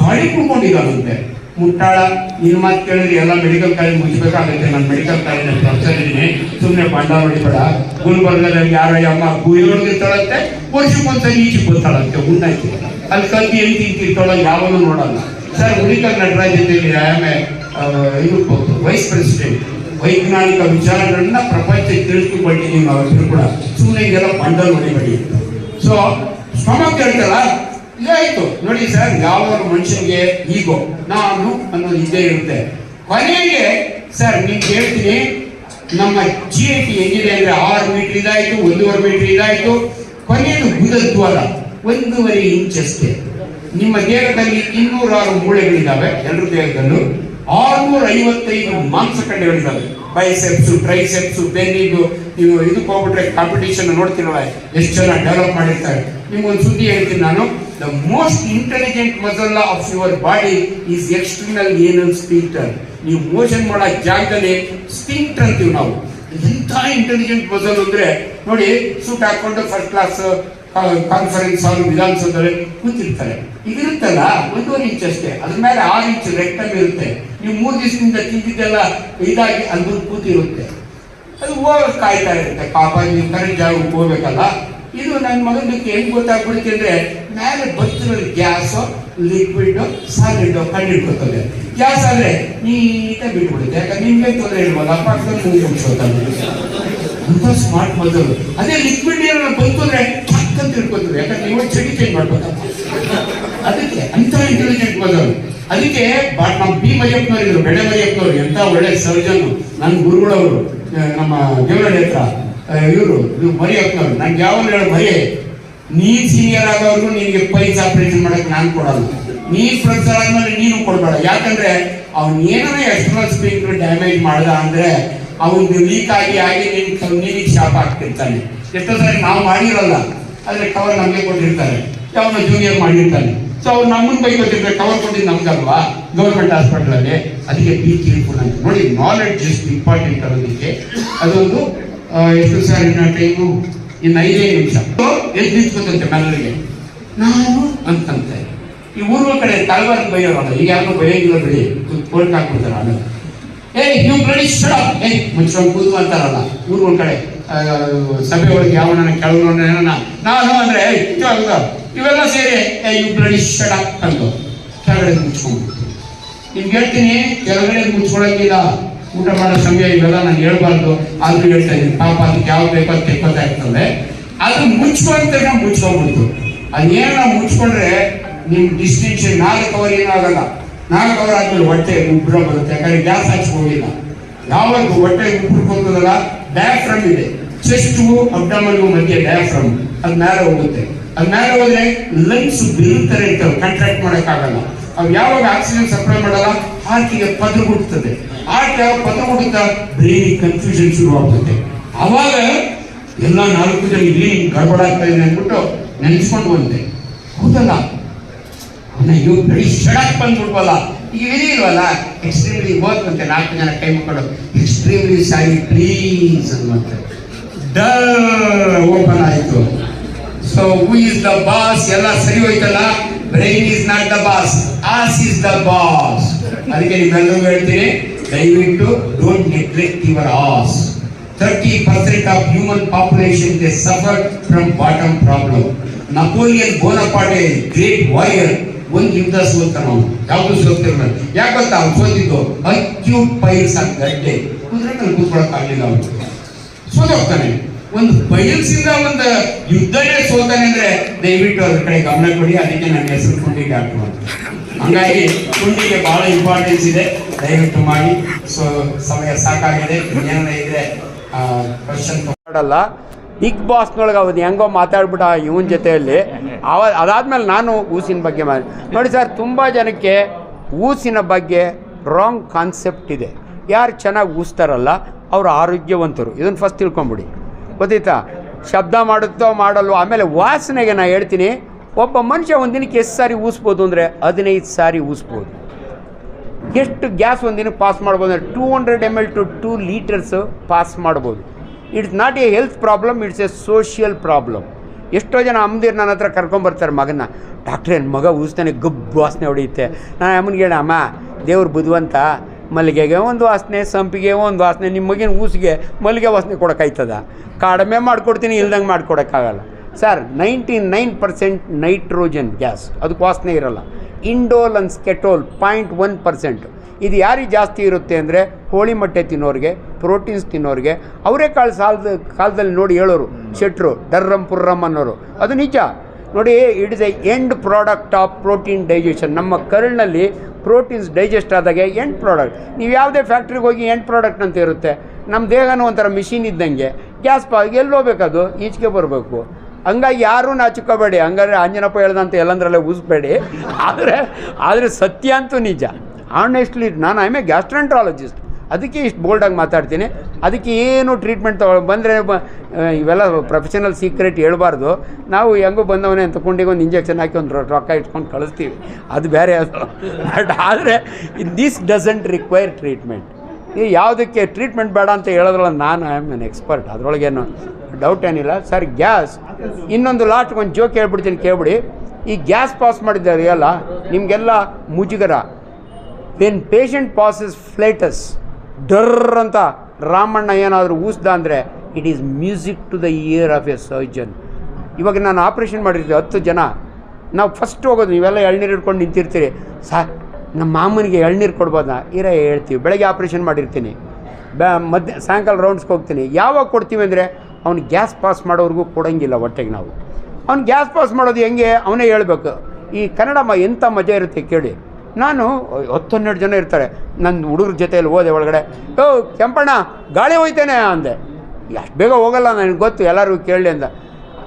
ಗಾಳಿ ಕುಡ್ಕೊಂಡಿದ್ದಾನಂತೆ. ಮುಟ್ಟಾಳ ನಿನ್ನ ಮಾತು ಕೇಳಿದ್ರೆ ಎಲ್ಲ ಮೆಡಿಕಲ್ ಕಾಲೇಜ್ ಮುಗಿಸ್ಬೇಕಾಗುತ್ತೆ. ನಾನು ಮೆಡಿಕಲ್ ಕಾಲೇಜ್ ಪ್ರೊಫೆಸರ್ ಇದ್ದೀನಿ ಸುಮ್ಮನೆ ಬಂಡಾವಳಿ ಬೇಡ. ಗುಲ್ಬರ್ಗದಲ್ಲಿ ಯಾರೋ ಅಮ್ಮ ಗುಯ್ಯೊಳಗಿರ್ತಾಳಂತೆ ವರ್ಷಕ್ಕೊಂದ್ಸರಿ ಈಚೆ ಬರ್ತಾಳಂತೆ ಉಂಡಾಯ್ತು ಅಲ್ಲಿ ಕಲ್ತಿ ಎಲ್ಲಿ ತಿಂತಿರ್ತಾಳ ಯಾವನು ನೋಡಲ್ಲ. ಸರ್ ಉಳಿಕಲ್ ನಟರಾಜ್ ಜೊತೆಲಿ ಆಮೇಲೆ ಇದು ವೈಸ್ ಪ್ರೆಸಿಡೆಂಟ್ ವೈಜ್ಞಾನಿಕ ವಿಚಾರಗಳನ್ನ ಪ್ರಪಂಚಕ್ಕೆ ತಿಳಿದುಕೊಂಡಿದ್ದೀವಿ ನಾವೆಲ್ಲರೂ ಕೂಡ ಸುಮ್ಮನೆ ಇದೆಲ್ಲ ಬಂಡಲ್ ಹೊಡಿಬೇಡಿ ಸೊ ಸ್ಟಮಕ್ ಹೇಳ್ತಲ್ಲ ಇದಾಯ್ತು ನೋಡಿ ಸರ್ ಯಾವ ಮನುಷ್ಯನಿಗೆ ಈಗೋ ನಾನು ಅನ್ನೋದು ಇದೇ ಇರುತ್ತೆ. ಕೊನೆಗೆ ಸರ್, ನಿಮ್ಗೆ ಹೇಳ್ತೀನಿ, ನಮ್ಮ ಜಿ ಐ ಟಿ ಹೆಂಗಿದೆ ಅಂದ್ರೆ ಆರು ಮೀಟರ್ ಇದಾಯ್ತು, ಒಂದೂವರೆ ಮೀಟರ್ ಇದಾಯ್ತು. ಕೊನೆಯದು ಗುದದ ದ್ವಾರ ಒಂದೂವರೆ ಇಂಚ್ ಅಷ್ಟೇ. ನಿಮ್ಮ ದೇಹದಲ್ಲಿ ಇನ್ನೂರಾರು ಮೂಳೆಗಳಿದ್ದಾವೆ ಎಲ್ಲರ ದೇಹದಲ್ಲೂ. ಆರ್ನೂರ ಐವತ್ತೈದು ಮಾಂಸ ಮಾಂಸಖಂಡಗಳಿದ್ದಾವೆ ಬೈಸೆಪ್ಸು ಟ್ರೈಸೆಪ್ಸು ಬೆನ್ನಿಗೂ ನೀವು ಇದಕ್ಕೆ ಹೋಗ್ಬಿಟ್ರೆ ಕಾಂಪಿಟೇಷನ್ ನೋಡ್ತೀರಲ್ಲ, ಎಷ್ಟು ಜನ ಡೆವಲಪ್ ಮಾಡಿರ್ತಾರೆ. ನಿಮ್ಗೊಂದು ಸುದ್ದಿ ಹೇಳ್ತೀನಿ ನಾನು. The most intelligent muscle of your body is external anal sphincter ನೀವು ಮೋಷನ್ ಮಾಡೋ ಜಾಗದಲ್ಲಿ ಸ್ಪಿಂಕ್ಟರ್ ಅಂತೀವಿ ನಾವು. ಇಂಥ ಇಂಟೆಲಿಜೆಂಟ್ ಮಸಲ್ ಅಂದ್ರೆ ನೋಡಿ ಸೂಟ್ ಹಾಕೊಂಡು ಫಸ್ಟ್ ಕ್ಲಾಸ್ ಕಾನ್ಫರೆನ್ಸ್ ಹಾಲ್ ವಿಧಾನಸೌಧದಲ್ಲಿ ಕೂತಿರ್ತಾರೆ. ಇದಿರುತ್ತಲ್ಲ ಒಂದೂವರೆ ಇಂಚ್ ಅಷ್ಟೇ. ಅದ್ರ ಮೇಲೆ ಆರು ಇಂಚ್ ರೆಕ್ಟಮ್ ಇರುತ್ತೆ. ನೀವು ಮೂರು ದಿವಸದಿಂದ ತಿಂದಿದ್ದೆಲ್ಲ ಇದಾಗಿ ಅಲ್ಲಿ ಕೂತಿರುತ್ತೆ. ಅದು ಹೋಗಕ್ ಕಾಯ್ತಾ ಇರುತ್ತೆ. ಪಾಪ, ನೀವು ಕರೆಂಟ್ ಜಾಗಕ್ಕೆ ಹೋಗ್ಬೇಕಲ್ಲ. ಇದು ನನ್ನ ಮಗನಿಗೆ ಹೆಂಗ್ ಗೊತ್ತಾಗ್ಬಿಡುತ್ತೆ ಅಂದ್ರೆ ಮೇಲೆ ಬತ್ತಿರೋದು ಗ್ಯಾಸ್ ಲಿಕ್ವಿಡ್ ಸಾಲಿಡ್ ಕಂಡಿಡ್ಕೊತದೆ ಗ್ಯಾಸ್ ಆದ್ರೆ ನೀಟಾಗಿ ಬಿಟ್ಬಿಡುತ್ತೆ. ಯಾಕಂದ್ರೆ ನಿಮ್ಗೆ ತೊಂದರೆ ಪಕ್ಕದಲ್ಲಿ ಮೂಗು. ಅಂತ ಸ್ಮಾರ್ಟ್ ಮೊದಲು ಅದೇ ಲಿಕ್ವಿಡ್ ಏನಾರ ಬಂತು ಅಂದ್ರೆ ಅಂತ ಇಟ್ಕೊತಾರೆ ಯಾಕಂದ್ರೆ ನೀವು ಚಟಿ ಚೇಂಜ್ ಮಾಡ್ಬೋದು ಅದಕ್ಕೆ ಅಂತ ಇಂಟೆಲಿಜೆಂಟ್ ಮೊದಲು ಅದಕ್ಕೆ ನಮ್ಮ ಬಿ ಮರಿಯಪ್ಪನವ್ರು ಇದ್ರು ಬೆಳೆ ಮರಿಯಪ್ಪನವ್ರು ಎಂತ ಒಳ್ಳೆ ಸರ್ಜನ್ ನನ್ನ ಗುರುಗಳವರು, ನಮ್ಮ ದೇವರ ಹತ್ರ. ಇವರು, ಇವ್ರು ಮರಿಯಪ್ಪನವ್ರು ನಂಗೆ ಯಾವಾಗ ಹೇಳಿ, ಮರಿ. ನೀ ಸೀನಿಯರ್ ಆದವ್ರಿಗೂ ನಿನಗೆ ಪೈಸ್ ಆಪರೇಷನ್ ಮಾಡಕ್ಕೆ ನಾನು ಕೊಡಲ್ಲ. ನೀ ಪ್ರೊಫೆಸರ್ ಆದ್ಮೇಲೆ ನೀನು ಕೊಡಬೇಡ. ಯಾಕಂದ್ರೆ ಅವ್ನು ಏನಾರ ಎಕ್ಸ್ಟ್ರಾ ಸ್ಪೀಕರ್ ಡ್ಯಾಮೇಜ್ ಮಾಡ್ದ ಅಂದ್ರೆ ಅವನು ಲೀಕ್ ಆಗಿ ಆಗಿ ನಿನ್ ನೀರಿಗೆ ಶಾಪ್ ಹಾಕ್ತಿರ್ತಾನೆ. ಎಷ್ಟೋ ಸಾರಿ ನಾವು ಮಾಡಿರಲ್ಲ, ಆದ್ರೆ ಕವರ್ ನಮಗೆ ಕೊಟ್ಟಿರ್ತಾರೆ. ಯಾವನ ಜೂನಿಯರ್ ಮಾಡಿರ್ತಾನೆ. ಸೊ ಅವ್ರು ನಮ್ಮನ್ನ ಬೈ ಕೊಟ್ಟಿರ್ತಾರೆ. ಕವರ್ ಕೊಟ್ಟಿದ್ದು ನಮ್ಗಲ್ವಾ? ಗೌರ್ಮೆಂಟ್ ಹಾಸ್ಪಿಟಲ್ ಅಲ್ಲಿ. ಅದಕ್ಕೆ ಬಿ ಕೇರ್ಫುಲ್ ಅಂತ ನೋಡಿ ನಾಲೆಡ್ಜ್ ಎಷ್ಟು ಇಂಪಾರ್ಟೆಂಟ್ ಅನ್ನೋದಕ್ಕೆ ಅದೊಂದು ಎಷ್ಟು ಸಾರಿ ಇನ್ನ ಟೈಮು ಇನ್ನು ಐದೇ ನಿಮಿಷ. ಎಲ್ಲಿ ನಿಂತ್ಕೊತಂತೆ ಮೆಲ್ಲರಿಗೆ ನಾನು? ಅಂತಂತೆ. ಈ ಊರ್ವ ಕಡೆ ತಲವಾರ ಬೈಯೋರಲ್ಲ ಈಗ ಯಾರು ಬೈಯೋಗಿಲ್ಲ ಬಿಡಿ. ಕೋರ್ಟ್ ಹಾಕ್ಬಿಡ್ತಾರ ಆಮೇಲೆ. ಏ ನೀವು ಶಡಪ್ ಏ ಮುಂಚೆ ಕೂತು ಅಂತಾರಲ್ಲ ಊರು ಒಂದ್ ಕಡೆ ಸಭೆ ಒಳಗೆ ಯಾವನ ಕೆಳಗಡೆ ನಾನು ಅಂದ್ರೆ? ಇವೆಲ್ಲ ಸೇರಿ ಏ ಯು ಬ್ಲಡಿ ಶಡಪ್ ಅಂದು ಕೆಳಗಡೆ ಮುಚ್ಕೊಂಡ್ಬಿಡ್ತು ನಿಮ್ಗೆ ಹೇಳ್ತೀನಿ ಕೆಳಗಡೆ ಮುಚ್ಕೊಳಂಗಿಲ್ಲ ಊಟ ಮಾಡೋ ಸಮಯ ಇವೆಲ್ಲ ನಾನು ಹೇಳ್ಬಾರ್ದು. ಆದ್ರೂ ಹೇಳ್ತಾ ಇದ್ದೀನಿ. ಪಾಪ ಅದಕ್ಕೆ ಯಾವ ಬೇಕೋ ಅದು ತೆಕ್ಕೋತಾ ಇರ್ತದೆ. ಅದು ಮುಚ್ಕೊಂತ ಮುಚ್ಕೊಂಡ್ಬಿಡ್ತು. ಅದೇನ ಮುಚ್ಕೊಂಡ್ರೆ ನಿಮ್ ಡಿಸ್ಟಿಂಕ್ಷನ್ ನಾಲ್ಕು ಅವರ್ ಏನಾಗಲ್ಲ ನಾಲ್ಕು ಅವರ್ ಆದ್ಮೇಲೆ ಹೊಟ್ಟೆ ಉಬ್ರ ಬರುತ್ತೆ. ಯಾಕಂದ್ರೆ ಗ್ಯಾಸ್ ಹಚ್ಕೊಂಡಿಲ್ಲ. ಯಾವಾಗ ಹೊಟ್ಟೆ ಉಬ್ಬರ್ಕೊಂತದಲ್ಲ ಬಂದದಲ್ಲ ಡಯಾಫ್ರಮ್ ಇದೆ ಚೆಸ್ಟ್ ಅಬ್ಡಮನ್ ಮಧ್ಯೆ ಡಯಾಫ್ರಮ್ ಅದ್ ಮೇಲೆ ಹೋಗುತ್ತೆ. ಅದ್ ಮೇಲೆ ಹೋದ್ರೆ ಲಂಗ್ಸ್ ಬಿರುತ್ತಾರೆ ಅಂತ ಕಾಂಟ್ರಾಕ್ಟ್ ಮಾಡಕ್ಕಾಗಲ್ಲ. ಅವು ಯಾವಾಗ ಆಕ್ಸಿಜನ್ ಸಪ್ಲೈ ಮಾಡಲ್ಲ? ಆಕೆಗೆ ಪದ್ರ ಕೊಡ್ತದೆ ಆಕೆ ಹುಟ್ಟುತ್ತಾ ಬ್ರೈನ್ ಕನ್ಫ್ಯೂಷನ್ ಶುರು ಆಗ್ತದೆ ಅವಾಗ ಎಲ್ಲ ನಾಲ್ಕು ಜನ ಇಲ್ಲಿ ಗಡಬಡ ಆಗ್ತಾ ಇದೆ ಅಂದ್ಬಿಟ್ಟು ನೆನೆಸ್ಕೊಂಡು ಬಂದೆ. ಹೌದಲ್ಲ? ಅವನ ಇವ್ ಬರೀ ಶಡಕ್ ಬಂದ್ಬಿಡ್ವಲ್ಲ? ಈಗ ಇಲ್ವಲ್ಲ? ಎಕ್ಸ್ಟ್ರೀಮ್ಲಿ ಓದ್ಕಂತೆ ನಾಲ್ಕು ಜನ ಕೈ ಮುಕ್ಕೊಂಡು ಎಕ್ಸ್ಟ್ರೀಮ್ಲಿ ಸಾರಿ ಪ್ಲೀಸ್ ಅನ್ನುವಂತೆ ಓಪನ್ ಆಯಿತು. So who is the boss ಎಲ್ಲ ಸರಿ ಹೋಯ್ತಲ್ಲ? Brain is not the boss ass is the boss ಅದಕ್ಕೆ ನಿಮ್ಮೆಲ್ಲರೂ ಹೇಳ್ತೀನಿ, ದಯವಿಟ್ಟು don't neglect your ass thirty percent of human population they suffer from bottom problem Napoleon Bonaparte great warrior ಒಂದು ಯುದ್ಧ ಸೋಲ್ತಾನ ಅವನು. ಯಾವುದು ಸೋಲ್ತಿರ್ಬೇಕು ಯಾಕೆ ಗೊತ್ತಾ? ಅವ್ನು ಸೋತಿದ್ದು ಅಕ್ಯೂಟ್ ಪೈಲ್ಸ್ ಅಂತ ಗಡ್ಡೆ ಕುದುರೆ ಆಗ್ಲಿಲ್ಲ ಅವನು. ಸೋತೋಗ್ತಾನೆ. ಒಂದು ಬಯಲ್ಸಿಂದ ಒಂದು ಯುದ್ಧನೇ ಸೋತಾನೆ ಅಂದ್ರೆ ದಯವಿಟ್ಟು ಅದ್ರ ಕಡೆ ಗಮನ ಕೊಡಿ, ಅದಕ್ಕೆ ನನ್ನ ಹೆಸರು ಕುಂಡಿ ಡಾಕ್ಟರ್ ಅಂತ ಹಂಗಾಗಿ ಕುಂಡಿಗೆ ಬಹಳ ಇಂಪಾರ್ಟೆನ್ಸ್ ಇದೆ, ದಯವಿಟ್ಟು ಮಾಡಿ. ಸೊ ಸಮಯ ಸಾಕಾಗಿದೆ ಏನಾರ ಇದ್ರೆ ಕ್ವಶನ್ ಮಾಡಲ್ಲ. ಬಿಗ್ ಬಾಸ್ನೊಳಗೆ ಅವನು ಹೆಂಗೋ ಮಾತಾಡ್ಬಿಟ್ಟ ಇವನ ಜೊತೆಯಲ್ಲಿ. ಅವ, ಅದಾದ್ಮೇಲೆ ನಾನು ಊಸಿನ ಬಗ್ಗೆ ಮಾಡಿ ನೋಡಿ ಸರ್, ತುಂಬ ಜನಕ್ಕೆ ಊಸಿನ ಬಗ್ಗೆ ರಾಂಗ್ ಕಾನ್ಸೆಪ್ಟ್ ಇದೆ. ಯಾರು ಚೆನ್ನಾಗಿ ಊಸ್ತಾರಲ್ಲ, ಅವರು ಆರೋಗ್ಯವಂತರು. ಇದನ್ನು ಫಸ್ಟ್ ತಿಳ್ಕೊಂಬಿಡಿ. ಗೊತ್ತಾಯ್ತಾ ಶಬ್ದ ಮಾಡುತ್ತೋ ಮಾಡಲ್ವೋ, ಆಮೇಲೆ ವಾಸನೆಗೆ ನಾನು ಹೇಳ್ತೀನಿ, ಒಬ್ಬ ಮನುಷ್ಯ ಒಂದು ದಿನಕ್ಕೆ ಎಷ್ಟು ಸಾರಿ ಊಸ್ಬೋದು ಅಂದರೆ ಹದಿನೈದು ಸಾರಿ ಊಸ್ಬೋದು. ಎಷ್ಟು ಗ್ಯಾಸ್ ಒಂದು ದಿನಕ್ಕೆ ಪಾಸ್ ಮಾಡ್ಬೋದು ಅಂದರೆ two hundred M L to two litres pass ಮಾಡ್ಬೋದು. It's not a health problem, it's a social problem. ಎಷ್ಟೋ ಜನ ಅಮ್ಮದಿರು ನನ್ನ ಹತ್ರ ಕರ್ಕೊಂಬರ್ತಾರೆ ಮಗನ ಡಾಕ್ಟ್ರೇನು ಮಗ ಊಸ್ತಾನೆ, ಗಬ್ಬು ವಾಸನೆ ಹೊಡೆಯುತ್ತೆ. ನಾನು ಅಮ್ಮನಿಗೆ ಹೇಳ ಅಮ್ಮ, ದೇವ್ರು ಬುದ್ಧಿವಂತ ಮಲ್ಲಿಗೆಗೆ ಒಂದು ವಾಸನೆ, ಸಂಪಿಗೆ ಒಂದು ವಾಸನೆ ನಿಮ್ಮ ಮಗಿನ ಊಸಿಗೆ ಮಲ್ಲಿಗೆ ವಾಸನೆ ಕೊಡೋಕ್ಕಾಯ್ತದ ಕಡಿಮೆ ಮಾಡಿಕೊಡ್ತೀನಿ, ಇಲ್ದಂಗೆ ಮಾಡಿಕೊಡೋಕ್ಕಾಗಲ್ಲ. Sir, ninety nine percent nitrogen gas, ಅದಕ್ಕೆ ವಾಸನೆ ಇರಲ್ಲ. Indole and skatole point one percent. ಇದು ಯಾರಿಗೆ ಜಾಸ್ತಿ ಇರುತ್ತೆ ಅಂದರೆ ಹೋಳಿ ಮೊಟ್ಟೆ ತಿನ್ನೋರಿಗೆ, ಪ್ರೋಟೀನ್ಸ್ ತಿನ್ನೋರಿಗೆ. ಅವರೇಕಾಳು ಸಾಲದ, ಕಾಲದಲ್ಲಿ ನೋಡಿ ಹೇಳೋರು, ಶೆಟ್ರು ಡರ್ರಮ್ ಪುರ್ರಮ್ ಅನ್ನೋರು. ಅದು ನಿಜ. ನೋಡಿ it is a end product of protein digestion ನಮ್ಮ ಕರಳಿನಲ್ಲಿ ಪ್ರೋಟೀನ್ಸ್ ಡೈಜೆಸ್ಟ್ ಆದಾಗೆ ಎಂಡ್ ಪ್ರಾಡಕ್ಟ್ ನೀವು ಯಾವುದೇ ಫ್ಯಾಕ್ಟ್ರಿಗೆ ಹೋಗಿ ಎಂಡ್ ಪ್ರಾಡಕ್ಟ್ ಅಂತ ಇರುತ್ತೆ. ನಮ್ಮ ದೇಹನೂ ಒಂಥರ ಮಿಷಿನ್ ಇದ್ದಂಗೆ. ಗ್ಯಾಸ್ ಪಾ ಎಲ್ಲೋಬೇಕದು ಈಚೆಗೆ ಬರಬೇಕು. ಹಂಗಾಗಿ ಯಾರೂ ನಾಚಿಕೋಬೇಡಿ. ಹಂಗಾರೆ ಆಂಜನಪ್ಪ ಹೇಳ್ದಂತ ಎಲ್ಲಂದ್ರಲ್ಲೇ ಊಸ್ಬೇಡಿ ಆದರೆ ಆದರೆ ಸತ್ಯ ಅಂತೂ ನಿಜ. ಆನೆಸ್ಟ್ಲಿ ನಾನು ಐ ಎ ಗ್ಯಾಸ್ಟ್ರೆಂಟ್ರಾಲಜಿಸ್ಟ್ ಅದಕ್ಕೆ ಇಷ್ಟು ಬೋಲ್ಡಾಗಿ ಮಾತಾಡ್ತೀನಿ. ಅದಕ್ಕೆ ಏನು ಟ್ರೀಟ್ಮೆಂಟ್ ತಗೊ ಬಂದರೆ ಇವೆಲ್ಲ ಪ್ರೊಫೆಷನಲ್ ಸೀಕ್ರೆಟ್ ಹೇಳ್ಬಾರ್ದು. ನಾವು ಹೆಂಗೋ ಬಂದವನೇ ಅಂತ ಕುಂಡಿಗೆ ಒಂದು ಇಂಜೆಕ್ಷನ್ ಹಾಕಿ ಒಂದು ರೊಕ್ಕ ಇಟ್ಕೊಂಡು ಕಳಿಸ್ತೀವಿ. ಅದು ಬೇರೆ ಅದು. ಬಟ್ ಆದರೆ ದಿಸ್ ಡಸಂಟ್ ರಿಕ್ವೈರ್ ಟ್ರೀಟ್ಮೆಂಟ್ ಈ ಯಾವುದಕ್ಕೆ ಟ್ರೀಟ್ಮೆಂಟ್ ಬೇಡ ಅಂತ ಹೇಳೋದ್ರಲ್ಲ ನಾನು ಐ ಆಮ್ ಎನ್ ಎಕ್ಸ್ಪರ್ಟ್ ಅದರೊಳಗೇನು ಡೌಟ್ ಏನಿಲ್ಲ. ಸರ್ ಗ್ಯಾಸ್ ಇನ್ನೊಂದು ಲಾಸ್ಟ್ ಒಂದು ಜೋಕ್ ಹೇಳ್ಬಿಡ್ತೀನಿ, ಕೇಳ್ಬಿಡಿ. ಈ ಗ್ಯಾಸ್ ಪಾಸ್ ಮಾಡಿದ್ದಾರೆ ಅಲ್ಲ, ನಿಮಗೆಲ್ಲ ಮುಜುಗರ. ವೆನ್ ಪೇಷಂಟ್ ಪಾಸಸ್ ಫ್ಲೇಟಸ್ ಡರ್ ಅಂತ ರಾಮಣ್ಣ ಏನಾದರೂ ಊಸ್ದ ಅಂದರೆ it is music to the ear of a surgeon ಇವಾಗ ನಾನು ಆಪ್ರೇಷನ್ ಮಾಡಿರ್ತೀವಿ ಹತ್ತು ಜನ. ನಾವು ಫಸ್ಟ್ ಹೋಗೋದು, ನೀವೆಲ್ಲ ಎಳ್ನೀರು ಹಿಡ್ಕೊಂಡು ನಿಂತಿರ್ತೀರಿ. ಸಾ ನಮ್ಮ ಮಾಮನಿಗೆ ಎಳ್ನೀರು ಕೊಡ್ಬೋದಾ? ಇರ, ಹೇಳ್ತೀವಿ. ಬೆಳಗ್ಗೆ ಆಪ್ರೇಷನ್ ಮಾಡಿರ್ತೀನಿ. ಬ್ಯಾ ಮಧ್ಯ, ಸಾಯಂಕಾಲ ರೌಂಡ್ಸ್ಗೆ ಹೋಗ್ತೀನಿ. ಯಾವಾಗ ಕೊಡ್ತೀವಿ ಅಂದರೆ ಅವ್ನು ಗ್ಯಾಸ್ ಪಾಸ್ ಮಾಡೋವ್ರಿಗೂ ಕೊಡೋಂಗಿಲ್ಲ ಹೊಟ್ಟೆಗೆ ನಾವು. ಅವ್ನು ಗ್ಯಾಸ್ ಪಾಸ್ ಮಾಡೋದು ಹೆಂಗೆ? ಅವನೇ ಹೇಳ್ಬೇಕು. ಈ ಕನ್ನಡ ಮ ಎಂಥ ಮಜಾ ಇರುತ್ತೆ ಕೇಳಿ. ನಾನು ಹತ್ತೊನ್ನೆರಡು ಜನ ಇರ್ತಾರೆ. ನನ್ನ ಹುಡುಗ್ರ ಜೊತೆಯಲ್ಲಿ ಹೋದೆ ಒಳಗಡೆ. ಓ, ಕೆಂಪಣ್ಣ, ಗಾಳಿ ಹೋಯ್ತೇನೆ ಅಂದೆ. ಎಷ್ಟು ಬೇಗ ಹೋಗಲ್ಲ ನನಗೆ ಗೊತ್ತು, ಎಲ್ಲರಿಗೂ ಕೇಳಲಿ ಅಂದ.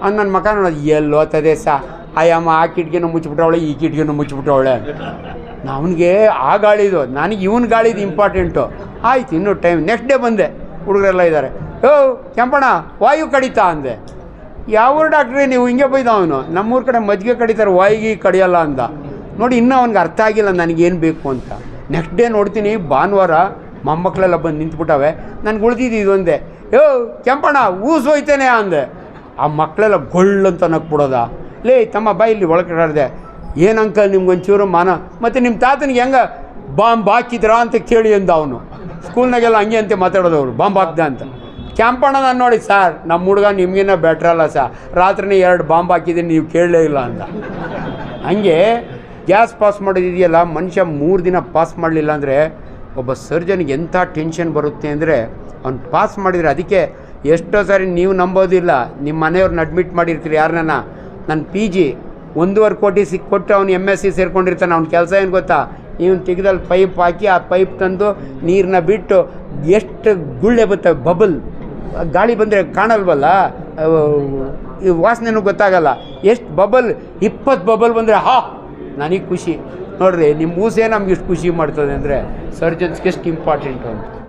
ಅಂದು ನನ್ನ ಮಕ ನೋಡೋದು ಎಲ್ಲಿ ಹೋಗ್ತದೆ ಸಾ. ಆಯಮ್ಮ ಆ ಕಿಟಕಿನೂ ಮುಚ್ಚಿಬಿಟ್ಟವಳೆ ಈ ಕಿಟಕಿನೂ ಮುಚ್ಚಿಬಿಟ್ಟವಳೆ ಅವನಿಗೆ ಆ ಗಾಳಿದು ನನಗೆ ಇವನ ಗಾಳಿದು ಇಂಪಾರ್ಟೆಂಟು ಆಯ್ತು, ಇನ್ನೂ ಟೈಮ್ ನೆಕ್ಸ್ಟ್ ಡೇ ಬಂದೆ. ಹುಡುಗರೆಲ್ಲ ಇದ್ದಾರೆ ಓ, ಕೆಂಪಣ್ಣ, ವಾಯು ಕಡಿತಾ ಅಂದೆ. ಯಾವ ಡಾಕ್ಟ್ರಿ ನೀವು? ಹಿಂಗೆ ಬೈದ ಅವನು. ನಮ್ಮೂರ ಕಡೆ ಮಜ್ಜಿಗೆ ಕಡಿತಾರೆ, ವಾಯಿಗೆ ಕಡಿಯಲ್ಲ ಅಂದ ನೋಡಿ, ಇನ್ನೂ ಅವ್ನಿಗೆ ಅರ್ಥ ಆಗಿಲ್ಲ, ನನಗೇನು ಬೇಕು ಅಂತ. ನೆಕ್ಸ್ಟ್ ಡೇ ನೋಡ್ತೀನಿ, ಭಾನುವಾರ ಮೊಮ್ಮಕ್ಕಳೆಲ್ಲ ಬಂದು ನಿಂತ್ಬಿಟ್ಟವೆ. ನನಗೆ ಉಳಿದಿದ್ದು ಇದೊಂದೇ. ಯೋ ಕೆಂಪಣ್ಣ, ಊಸು ಹೋಯ್ತೇನೆ ಅಂದೆ. ಆ ಮಕ್ಕಳೆಲ್ಲ ಗೊಳ್ಳಂತ ನಕ್ಬಿಡೋದ ಲೇ, ತಮ್ಮ, ಬಾ ಇಲ್ಲಿ ಒಳಗಡೆ ಏನು ಅಂಕಲ್ ನಿಮ್ಗೊಂಚೂರು ಮಾನ? ಮತ್ತು ನಿಮ್ಮ ತಾತನಿಗೆ ಹೆಂಗೆ ಬಾಂಬ್ ಹಾಕಿದ್ರಾ ಅಂತ ಕೇಳಿ ಅಂದ ಅವನು. ಸ್ಕೂಲ್ನಾಗೆಲ್ಲ ಹಂಗೆ ಅಂತ ಮಾತಾಡೋದು ಅವರು ಬಾಂಬ್ ಹಾಕ್ದ ಅಂತ. ಕೆಂಪಣ್ಣ ನಾನು ನೋಡಿ, ಸರ್ ನಮ್ಮ ಹುಡುಗ ನಿಮಗಿನ್ನ ಬೆಟ್ರಲ್ಲ ಸರ್ ರಾತ್ರಿನೇ ಎರಡು ಬಾಂಬ್ ಹಾಕಿದ್ದೀನಿ, ನೀವು ಕೇಳಲೇ ಇಲ್ಲ ಅಂತ. ಹಂಗೆ ಗ್ಯಾಸ್ ಪಾಸ್ ಮಾಡೋದಿದೆಯಲ್ಲ ಮನುಷ್ಯ ಮೂರು ದಿನ ಪಾಸ್ ಮಾಡಲಿಲ್ಲ ಅಂದರೆ ಒಬ್ಬ ಸರ್ಜನ್ಗೆ ಎಂಥ ಟೆನ್ಷನ್ ಬರುತ್ತೆ ಅಂದರೆ ಅವ್ನು ಪಾಸ್ ಮಾಡಿದರೆ ಅದಕ್ಕೆ ಎಷ್ಟೋ ಸಾರಿ ನೀವು ನಂಬೋದಿಲ್ಲ ನಿಮ್ಮ ಮನೆಯವ್ರನ್ನ ಅಡ್ಮಿಟ್ ಮಾಡಿರ್ತೀರಿ ಯಾರನ್ನ? ನನ್ನ ಪಿ ಜಿ ಒಂದೂವರೆ ಕೋಟಿ ಸಿಕ್ಕೊಟ್ಟು ಅವ್ನು ಎಂ ಎಸ್ ಸಿ ಸೇರ್ಕೊಂಡಿರ್ತಾನೆ, ಅವ್ನ ಕೆಲಸ ಏನು ಗೊತ್ತಾ? ಇವನು ತೆಗೆದಲ್ಲಿ ಪೈಪ್ ಹಾಕಿ ಆ ಪೈಪ್ ತಂದು ನೀರನ್ನ ಬಿಟ್ಟು ಎಷ್ಟು ಗುಳ್ಳೆ ಬರ್ತವೆ ಬಬಲ್ ಗಾಳಿ ಬಂದರೆ ಕಾಣಲ್ವಲ್ಲ? ವಾಸನೆನೂ ಗೊತ್ತಾಗಲ್ಲ. ಎಷ್ಟು ಬಬಲ್ ಇಪ್ಪತ್ತು ಬಬಲ್ ಬಂದರೆ, ಹಾ! ನನಗೆ ಖುಷಿ. ನೋಡ್ರಿ ನಿಮ್ಮ ಊಸೇ ನಮ್ಗೆ ಇಷ್ಟು ಖುಷಿ ಮಾಡ್ತದೆ ಅಂದರೆ ಸರ್ಜನ್ಸ್ಗೆ ಎಷ್ಟು ಇಂಪಾರ್ಟೆಂಟು ಅಂತ.